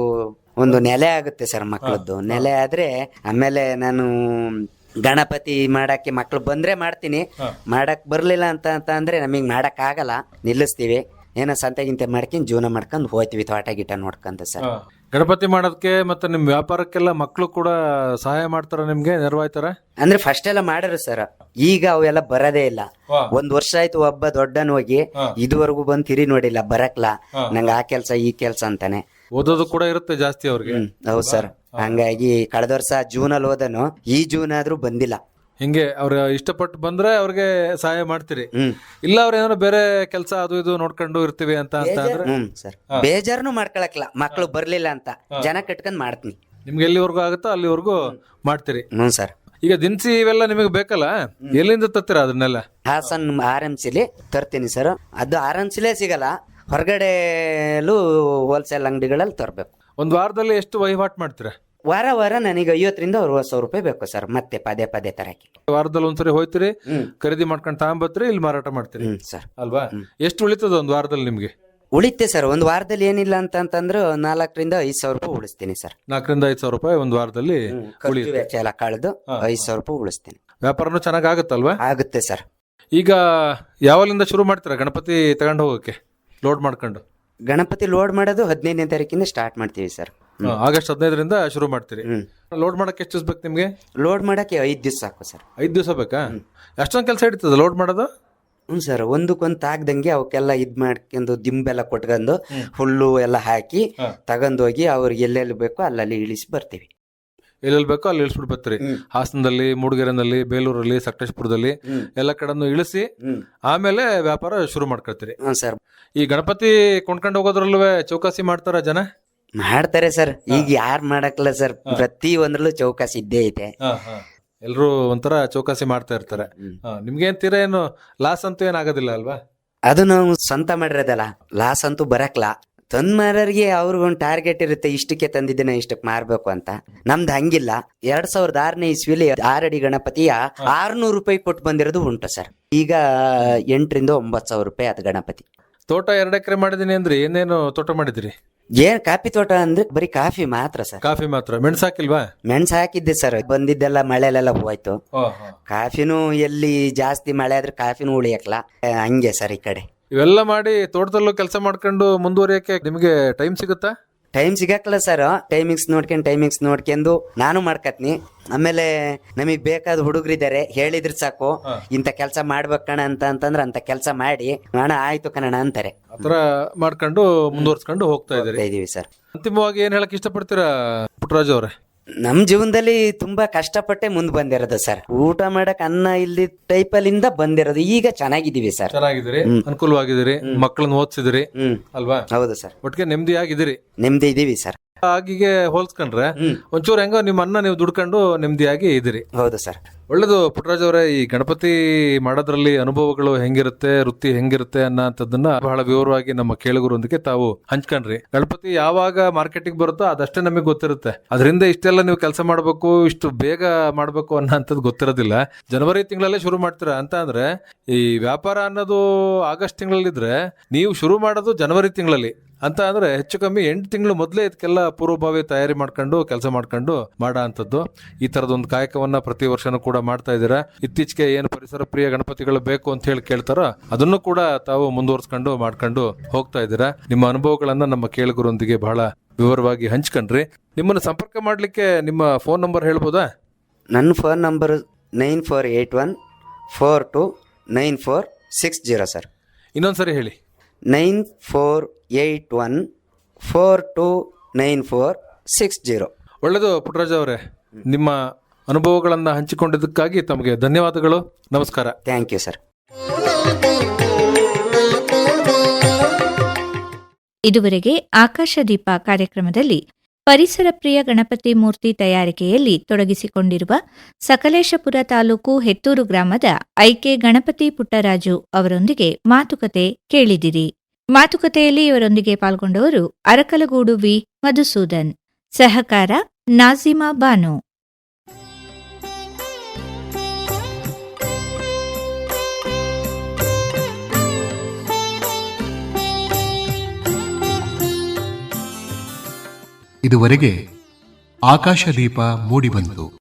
ಒಂದು ನೆಲೆ ಆಗುತ್ತೆ ಸರ್ ಮಕ್ಕಳದ್ದು ನೆಲೆ ಆದ್ರೆ ಆಮೇಲೆ ನಾನು ಗಣಪತಿ ಮಾಡಕ್ಕೆ ಮಕ್ಳು ಬಂದ್ರೆ ಮಾಡ್ತೀನಿ. ಮಾಡಕ್ ಬರ್ಲಿಲ್ಲ ಅಂತ ಅಂತ ಅಂದ್ರೆ ನಮಗೆ ಮಾಡಕ್ ಆಗಲ್ಲ. ನಿಲ್ಲಿಸ್ತೀವಿ. ಏನೋ ಸಂತೆ ಗಿಂತೆ ಮಾಡ್ಕೊಂಡು ಜೀವನ ಮಾಡ್ಕೊಂಡು ಹೋಯ್ತೀವಿ ತೋಟ ಗಿಟ ನೋಡ್ಕೊಂತ ಸರ್. ಗಣಪತಿ ಮಾಡೋದಕ್ಕೆ ಮತ್ತೆ ನಿಮ್ ವ್ಯಾಪಾರಕ್ಕೆಲ್ಲ ಮಕ್ಕಳು ಕೂಡ ಸಹಾಯ ಮಾಡ್ತಾರ ನಿಮ್ಗೆ ನೆರವಾಯ್ತಾರ? ಅಂದ್ರೆ ಫಸ್ಟ್ ಎಲ್ಲ ಮಾಡಿದ್ರು ಸರ್. ಈಗ ಅವೆಲ್ಲ ಬರದೇ ಇಲ್ಲ. ಒಂದ್ ವರ್ಷ ಆಯ್ತು ಒಬ್ಬ ದೊಡ್ಡನ್ ಹೋಗಿ ಇದುವರೆಗೂ ಬಂದ್ ತಿರಿ ನೋಡಿಲ್ಲ ಬರಕ್ಲ. ನಂಗೆ ಆ ಕೆಲ್ಸ ಈ ಕೆಲ್ಸ ಅಂತಾನೆ. ಓದೋದು ಕೂಡ ಇರುತ್ತೆ ಜಾಸ್ತಿ ಅವ್ರಿಗೆ. ಹೌದು ಹೌದ್ ಸರ್. ಹಂಗಾಗಿ ಕಳೆದ ವರ್ಷ ಜೂನ್ ಅಲ್ಲಿ ಹೋದನು ಈ ಜೂನ್ ಆದ್ರೂ ಬಂದಿಲ್ಲ. ಹಿಂಗೆ ಅವ್ರ ಇಷ್ಟಪಟ್ಟು ಬಂದ್ರೆ ಅವ್ರಿಗೆ ಸಹಾಯ ಮಾಡ್ತೀರಿ. ಇಲ್ಲ ಅವ್ರ ಏನಾದ್ರು ಬೇರೆ ಕೆಲಸ ಅದು ಇದು ನೋಡ್ಕೊಂಡು ಇರ್ತೀವಿ ಅಂತ ಅಂತ ಅಂದ್ರೆ ಹ್ಮ್. ಸರ್ ಬೇಜಾರ್ನು ಮಾಡ್ಕೊಳಕ್ಲ ಮಕ್ಳು ಬರ್ಲಿಲ್ಲ ಅಂತ. ಜನ ಕಟ್ಕೊಂಡ್ ಮಾಡ್ತೀನಿ. ನಿಮ್ಗೆ ಎಲ್ಲಿವರೆಗೂ ಆಗುತ್ತೋ ಅಲ್ಲಿವರೆಗೂ ಮಾಡ್ತೀರಿ. ಹ್ಞೂ ಸರ್. ಈಗ ದಿನಸಿ ಇವೆಲ್ಲ ನಿಮಗೆ ಬೇಕಲ್ಲ? ಎಲ್ಲಿಂದ ತರ್ತೀರ ಅದನ್ನೆಲ್ಲ? ಹಾಸನ್ ಆರ್ ಎಂ ಸಿಲಿ ತರ್ತೀನಿ ಸರ್. ಅದು ಆರ್ ಎಂ ಸಿಲೇ ಸಿಗಲ್ಲ. ಹೊರಗಡೆಲೂ ಹೋಲ್ಸೇಲ್ ಅಂಗಡಿಗಳಲ್ಲಿ ತರಬೇಕು. ಒಂದು ವಾರದಲ್ಲಿ ಎಷ್ಟು ವಹಿವಾಟು ಮಾಡ್ತೀರಾ? ವಾರ ವಾರ ನನಗೆ ಐವತ್ತರಿಂದ ಅರವತ್ತು ಸಾವಿರ ರೂಪಾಯಿ ಬೇಕು ಸರ್ ಮತ್ತೆ ಪದೇ ಪದೇ ತರಕ್ಕೆ. ವಾರದಲ್ಲಿ ಒಂದ್ಸರಿ ಹೋಯ್ತೀರಿ ಹ್ಮ್. ಖರೀದಿ ಮಾಡ್ಕೊಂಡು ತಗೊಂಬತ್ರಿ ಇಲ್ಲಿ ಮಾರಾಟ ಮಾಡ್ತೀರಿ. Hmm sir. ಅಲ್ವಾ? ಎಷ್ಟು ಉಳಿತದ ಒಂದ್ ವಾರದಲ್ಲಿ ನಿಮ್ಗೆ? ಉಳಿತೆ ಸರ್ ಒಂದು ವಾರದಲ್ಲಿ ಏನಿಲ್ಲ ಅಂತ ಅಂತಂದ್ರೆ ನಾಲ್ಕರಿಂದ ಐದು ಸಾವಿರ ರೂಪಾಯಿ ಉಳಿಸ್ತೀನಿ ಸರ್. ನಾಲ್ಕರಿಂದ ಐದು ಸಾವಿರ ರೂಪಾಯಿ ಒಂದು ವಾರದಲ್ಲಿ ಖರ್ಚು ಉಳಿಯುತ್ತೆ. ವೆಚ್ಚ ಎಲ್ಲ ಕಳೆದು ಐದು ಸಾವಿರ ರೂಪಾಯಿ ಉಳಿಸ್ತೀನಿ. ವ್ಯಾಪಾರನು ಚೆನ್ನಾಗ್ ಆಗುತ್ತಲ್ವಾ ಆಗುತ್ತೆ ಸರ್. ಈಗ ಯಾವಲ್ಲಿಂದ ಶುರು ಮಾಡ್ತೀರಾ ಗಣಪತಿ ತಗೊಂಡು ಹೋಗಕ್ಕೆ ಲೋಡ್ ಮಾಡ್ಕೊಂಡು? ಗಣಪತಿ ಲೋಡ್ ಮಾಡೋದು ಹದಿನೈದನೇ ತಾರೀಕಿಂದ ಸ್ಟಾರ್ಟ್ ಮಾಡ್ತೀವಿ ಸರ್. ಆಗಸ್ಟ್ ಹದಿನೈದರಿಂದ ಶುರು ಮಾಡ್ತೀರಿ. ಲೋಡ್ ಮಾಡಕ್ಕೆ ಎಷ್ಟು ದಿವಸ ಬೇಕು ನಿಮಗೆ? ಲೋಡ್ ಮಾಡಕ್ಕೆ ಐದು ದಿವಸ ಸಾಕು ಸರ್. ಐದು ದಿವಸ ಬೇಕಾ? ಎಷ್ಟೊಂದು ಕೆಲಸ ಇಡ್ತದೆ ಲೋಡ್ ಮಾಡೋದು? ಹ್ಞೂ ಸರ್ ಒಂದಕ್ಕೊಂದು ತಾಗ್ದಂಗೆ ಅವಕ್ಕೆಲ್ಲ ಇದು ಮಾಡ್ಕೊಂಡು ದಿಂಬೆಲ್ಲ ಕೊಟ್ಕೊಂಡು ಹುಲ್ಲು ಎಲ್ಲ ಹಾಕಿ ತಗೊಂಡೋಗಿ ಅವ್ರಿಗೆ ಎಲ್ಲೆಲ್ಲಿ ಬೇಕೋ ಅಲ್ಲಲ್ಲಿ ಇಳಿಸಿ ಬರ್ತೀವಿ. ಎಲ್ಲೆಲ್ಲಿ ಬೇಕೋ ಅಲ್ಲಿ ಇಳಿಸ್ಬಿಟ್ಟು ಬರ್ತೀರಿ. ಹಾಸನದಲ್ಲಿ ಮೂಡಿಗೆರೆನಲ್ಲಿ ಬೇಲೂರಲ್ಲಿ ಸಕಲೇಶ್ಪುರದಲ್ಲಿ ಹ್ಮ್. ಎಲ್ಲ ಕಡೆನೂ ಇಳಿಸಿ ಆಮೇಲೆ ವ್ಯಾಪಾರ ಶುರು ಮಾಡ್ಕೊಳ್ತೀರಿ. ಹ್ಞೂ ಸರ್. ಈ ಗಣಪತಿ ಕೊಂಡ್ಕೊಂಡು ಹೋಗೋದ್ರಲ್ಲೂ ಚೌಕಾಸಿ ಮಾಡ್ತಾರ ಜನ? ಮಾಡ್ತಾರೆ ಸರ್. ಈಗ ಯಾರು ಮಾಡಕ್ಲ ಸರ್. ಪ್ರತಿ ಒಂದ್ರಲ್ಲೂ ಚೌಕಾಸಿ ಇದ್ದೇ ಐತೆ. ಎಲ್ಲರೂ ಒಂಥರ ಚೌಕಾಸಿ ಮಾಡ್ತಾ ಇರ್ತಾರೆ. ನಿಮ್ಗೆ ತೀರಾ ಏನು ಲಾಸ್ ಅಂತೂ ಏನಾಗೋದಿಲ್ಲ ಅಲ್ವಾ? ಅದು ನಾವು ಸ್ವಂತ ಮಾಡಿರೋದಲ್ಲ. ಲಾಸ್ ಅಂತೂ ಬರಕ್ಲ. ತಂದ್ ಮಾರರಿಗೆ ಅವ್ರಿಗೊಂದು ಟಾರ್ಗೆಟ್ ಇರುತ್ತೆ ಇಷ್ಟಕ್ಕೆ ತಂದಿದ್ದೇನೆ ಇಷ್ಟಕ್ಕೆ ಮಾರ್ಬೇಕು ಅಂತ. ನಮ್ದು ಹಂಗಿಲ್ಲ. ಎರಡ್ ಸಾವಿರದ ಆರನೇ ಇಸ್ವಿಲಿ ಆರಡಿ ಗಣಪತಿಯ ಆರ್ನೂರು ರೂಪಾಯಿ ಕೊಟ್ಟು ಬಂದಿರೋದು ಉಂಟು ಸರ್. ಈಗ ಎಂಟರಿಂದ ಒಂಬತ್ತು ಸಾವಿರ ರೂಪಾಯಿ ಅದು ಗಣಪತಿ. ತೋಟ ಎರಡು ಎಕರೆ ಮಾಡಿದೀನಿ ಅಂದ್ರೆ ಏನೇನು ತೋಟ ಮಾಡಿದ್ರಿ? ಏನ್ ಕಾಫಿ ತೋಟ ಅಂದ್ರೆ ಬರೀ ಕಾಫಿ ಮಾತ್ರ ಸರ್. ಕಾಫಿ ಮಾತ್ರ. ಮೆಣಸ ಹಾಕಿಲ್ವಾ? ಮೆಣಸ ಹಾಕಿದ್ದೆ ಸರ್. ಬಂದಿದ್ದೆಲ್ಲ ಮಳೆಲೆಲ್ಲ ಹೋಯ್ತು. ಕಾಫಿನೂ ಎಲ್ಲಿ ಜಾಸ್ತಿ ಮಳೆ ಆದ್ರೆ ಕಾಫಿನೂ ಉಳಿಯಕ್ಲ. ಆ, ಹಂಗೆ ಸರ್ ಈ ಕಡೆ. ಇವೆಲ್ಲ ಮಾಡಿ ತೋಟದಲ್ಲೂ ಕೆಲಸ ಮಾಡ್ಕೊಂಡು ಮುಂದುವರಿಯಕ್ಕೆ ನಿಮಗೆ ಟೈಮ್ ಸಿಗುತ್ತಾ? ಟೈಮ್ ಸಿಗಕ್ಕಲ್ಲ ಸರ್ ಟೈಮಿಂಗ್ಸ್ ನೋಡ್ಕೊಂಡು ಟೈಮಿಂಗ್ಸ್ ನೋಡ್ಕೊಂಡು ನಾನು ಮಾಡ್ಕತ್ನಿ. ಆಮೇಲೆ ನಮಗ್ ಬೇಕಾದ ಹುಡುಗರಿದ್ದಾರೆ ಹೇಳಿದ್ರೆ ಸಾಕು. ಇಂಥ ಕೆಲಸ ಮಾಡ್ಬೇಕು ಕಣ ಅಂತ ಅಂತಂದ್ರೆ ಅಂತ ಕೆಲಸ ಮಾಡಿ ಅಣ್ಣ ಆಯ್ತು ಕಣ ಅಂತಾರೆ. ಆತರ ಮಾಡ್ಕೊಂಡು ಮುಂದುವರ್ಸ್ಕೊಂಡು ಹೋಗ್ತಾ ಇದ್ದೀರಿ. ಹೋಗ್ತಾ ಇದೀವಿ ಸರ್ ಅಂತಿಮವಾಗಿ ಏನ್ ಹೇಳಕ್ ಇಷ್ಟಪಡ್ತೀರಾ ಪುಟ್ಟರಾಜು ಅವರೇ? ನಮ್ ಜೀವನದಲ್ಲಿ ತುಂಬಾ ಕಷ್ಟಪಟ್ಟೆ ಮುಂದ್ ಬಂದಿರೋದು ಸರ್. ಊಟ ಮಾಡಕ್ ಅನ್ನ ಇಲ್ಲಿ ಟೈಪಲ್ಲಿಂದ ಬಂದಿರೋದು. ಈಗ ಚೆನ್ನಾಗಿದ್ದೀವಿ ಸರ್. ಚೆನ್ನಾಗಿದ್ದೀರಿ? ಅನುಕೂಲವಾಗಿದ್ದೀರಿ? ಮಕ್ಕಳನ್ನ ಓದಿಸಿದಿರಿ ಹ್ಮ್. ಅಲ್ವಾ? ಹೌದು ಸರ್. ಒಟ್ಟಿಗೆ ನೆಮ್ಮದಿಯಾಗಿದ್ದೀರಿ? ನೆಮ್ಮದಿ ಇದೀವಿ ಸರ್. ಆಗಿಗೆ ಹೋಲ್ಸ್ಕೊಂಡ್ರೆ ಒಂಚೂರು ಹೆಂಗೋ ನಿಮ್ಮ ಅನ್ನ ನೀವು ದುಡ್ಕೊಂಡು ನೆಮ್ಮದಿಯಾಗಿ ಇದ್ದೀರಿ. ಹೌದು ಸರ್. ಒಳ್ಳೇದು ಪುಟ್ಟರಾಜ್ ಅವರೇ, ಈ ಗಣಪತಿ ಮಾಡೋದ್ರಲ್ಲಿ ಅನುಭವಗಳು ಹೆಂಗಿರುತ್ತೆ, ವೃತ್ತಿ ಹೆಂಗಿರುತ್ತೆ ಅನ್ನೋಂಥದ್ದನ್ನ ಬಹಳ ವಿವರವಾಗಿ ನಮ್ಮ ಕೇಳುಗರೊಂದಿಗೆ ತಾವು ಹಂಚ್ಕೊಂಡ್ರಿ. ಗಣಪತಿ ಯಾವಾಗ ಮಾರ್ಕೆಟಿಗೆ ಬರುತ್ತೋ ಅದಷ್ಟೇ ನಮಗೆ ಗೊತ್ತಿರುತ್ತೆ. ಅದರಿಂದ ಇಷ್ಟೆಲ್ಲ ನೀವು ಕೆಲಸ ಮಾಡಬೇಕು, ಇಷ್ಟು ಬೇಗ ಮಾಡಬೇಕು ಅನ್ನೋಂಥದ್ದು ಗೊತ್ತಿರೋದಿಲ್ಲ. ಜನವರಿ ತಿಂಗಳಲ್ಲೇ ಶುರು ಮಾಡ್ತೀರಾ? ಅಂತ ಈ ವ್ಯಾಪಾರ ಅನ್ನೋದು ಆಗಸ್ಟ್ ತಿಂಗಳಲ್ಲಿದ್ರೆ, ನೀವು ಶುರು ಮಾಡೋದು ಜನವರಿ ತಿಂಗಳಲ್ಲಿ. ಅಂತ ಅಂದ್ರೆ ಹೆಚ್ಚು ಕಮ್ಮಿ ಎಂಟು ತಿಂಗಳು ಮೊದಲೇ ಇದಕ್ಕೆಲ್ಲ ಪೂರ್ವಭಾವಿ ತಯಾರಿ ಮಾಡ್ಕೊಂಡು ಕೆಲಸ ಮಾಡ್ಕೊಂಡು ಮಾಡೋ ಅಂಥದ್ದು ಈ ತರದೊಂದು ಕಾಯಕವನ್ನ ಪ್ರತಿ ವರ್ಷನೂ ಕೂಡ ಮಾಡ್ತಾ ಇದ್ದೀರಾ? ಇತ್ತೀಚೆಗೆ ಏನು ಪರಿಸರ ಪ್ರಿಯ ಗಣಪತಿಗಳು ಬೇಕು ಅಂತ ಹೇಳಿ ಕೇಳ್ತಾರೋ ಅದನ್ನು ಕೂಡ ತಾವು ಮುಂದುವರ್ಸ್ಕೊಂಡು ಮಾಡ್ಕೊಂಡು ಹೋಗ್ತಾ ಇದ್ದೀರಾ? ನಿಮ್ಮ ಅನುಭವಗಳನ್ನ ನಮ್ಮ ಕೇಳುಗರೊಂದಿಗೆ ಬಹಳ ವಿವರವಾಗಿ ಹಂಚ್ಕೊಂಡ್ರಿ. ನಿಮ್ಮನ್ನು ಸಂಪರ್ಕ ಮಾಡಲಿಕ್ಕೆ ನಿಮ್ಮ ಫೋನ್ ನಂಬರ್ ಹೇಳ್ಬೋದಾ? ನನ್ನ phone number nine four eight one four two nine four six zero sir. ಇನ್ನೊಂದ್ಸರಿ ಹೇಳಿ. Nine four eight one four two nine four six zero. ಒಳ್ಳೆಯದು ಪುಟ್ಟರಾಜ್ ಅವರೇ ನಿಮ್ಮ ಅನುಭವಗಳನ್ನು ಹಂಚಿಕೊಂಡಿದ್ದಕ್ಕಾಗಿ ತಮಗೆ ಧನ್ಯವಾದಗಳು. ನಮಸ್ಕಾರ. ಥ್ಯಾಂಕ್ ಯು ಸರ್ ಇದುವರೆಗೆ ಆಕಾಶದೀಪ ಕಾರ್ಯಕ್ರಮದಲ್ಲಿ ಪರಿಸರ ಪ್ರಿಯ ಗಣಪತಿ ಮೂರ್ತಿ ತಯಾರಿಕೆಯಲ್ಲಿ ತೊಡಗಿಸಿಕೊಂಡಿರುವ ಸಕಲೇಶಪುರ ತಾಲೂಕು ಹೆತ್ತೂರು ಗ್ರಾಮದ ಐಕೆ ಗಣಪತಿ ಪುಟ್ಟರಾಜು ಅವರೊಂದಿಗೆ ಮಾತುಕತೆ ಕೇಳಿದಿರಿ. ಮಾತುಕತೆಯಲ್ಲಿ ಇವರೊಂದಿಗೆ ಪಾಲ್ಗೊಂಡವರು ಅರಕಲಗೂಡು ವಿ. ಮಧುಸೂದನ್. ಸಹಕಾರ ನಾಜಿಮಾ ಬಾನು. ಇದುವರೆಗೆ ಆಕಾಶದೀಪ ಮೂಡಿಬಂತು.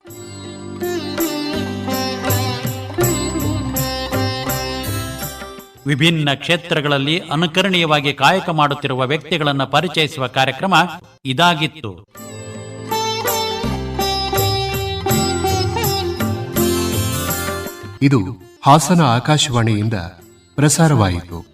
ವಿಭಿನ್ನ ಕ್ಷೇತ್ರಗಳಲ್ಲಿ ಅನುಕರಣೀಯವಾಗಿ ಕಾಯಕ ಮಾಡುತ್ತಿರುವ ವ್ಯಕ್ತಿಗಳನ್ನು ಪರಿಚಯಿಸುವ ಕಾರ್ಯಕ್ರಮ ಇದಾಗಿತ್ತು. ಇದು ಹಾಸನ ಆಕಾಶವಾಣಿಯಿಂದ ಪ್ರಸಾರವಾಯಿತು.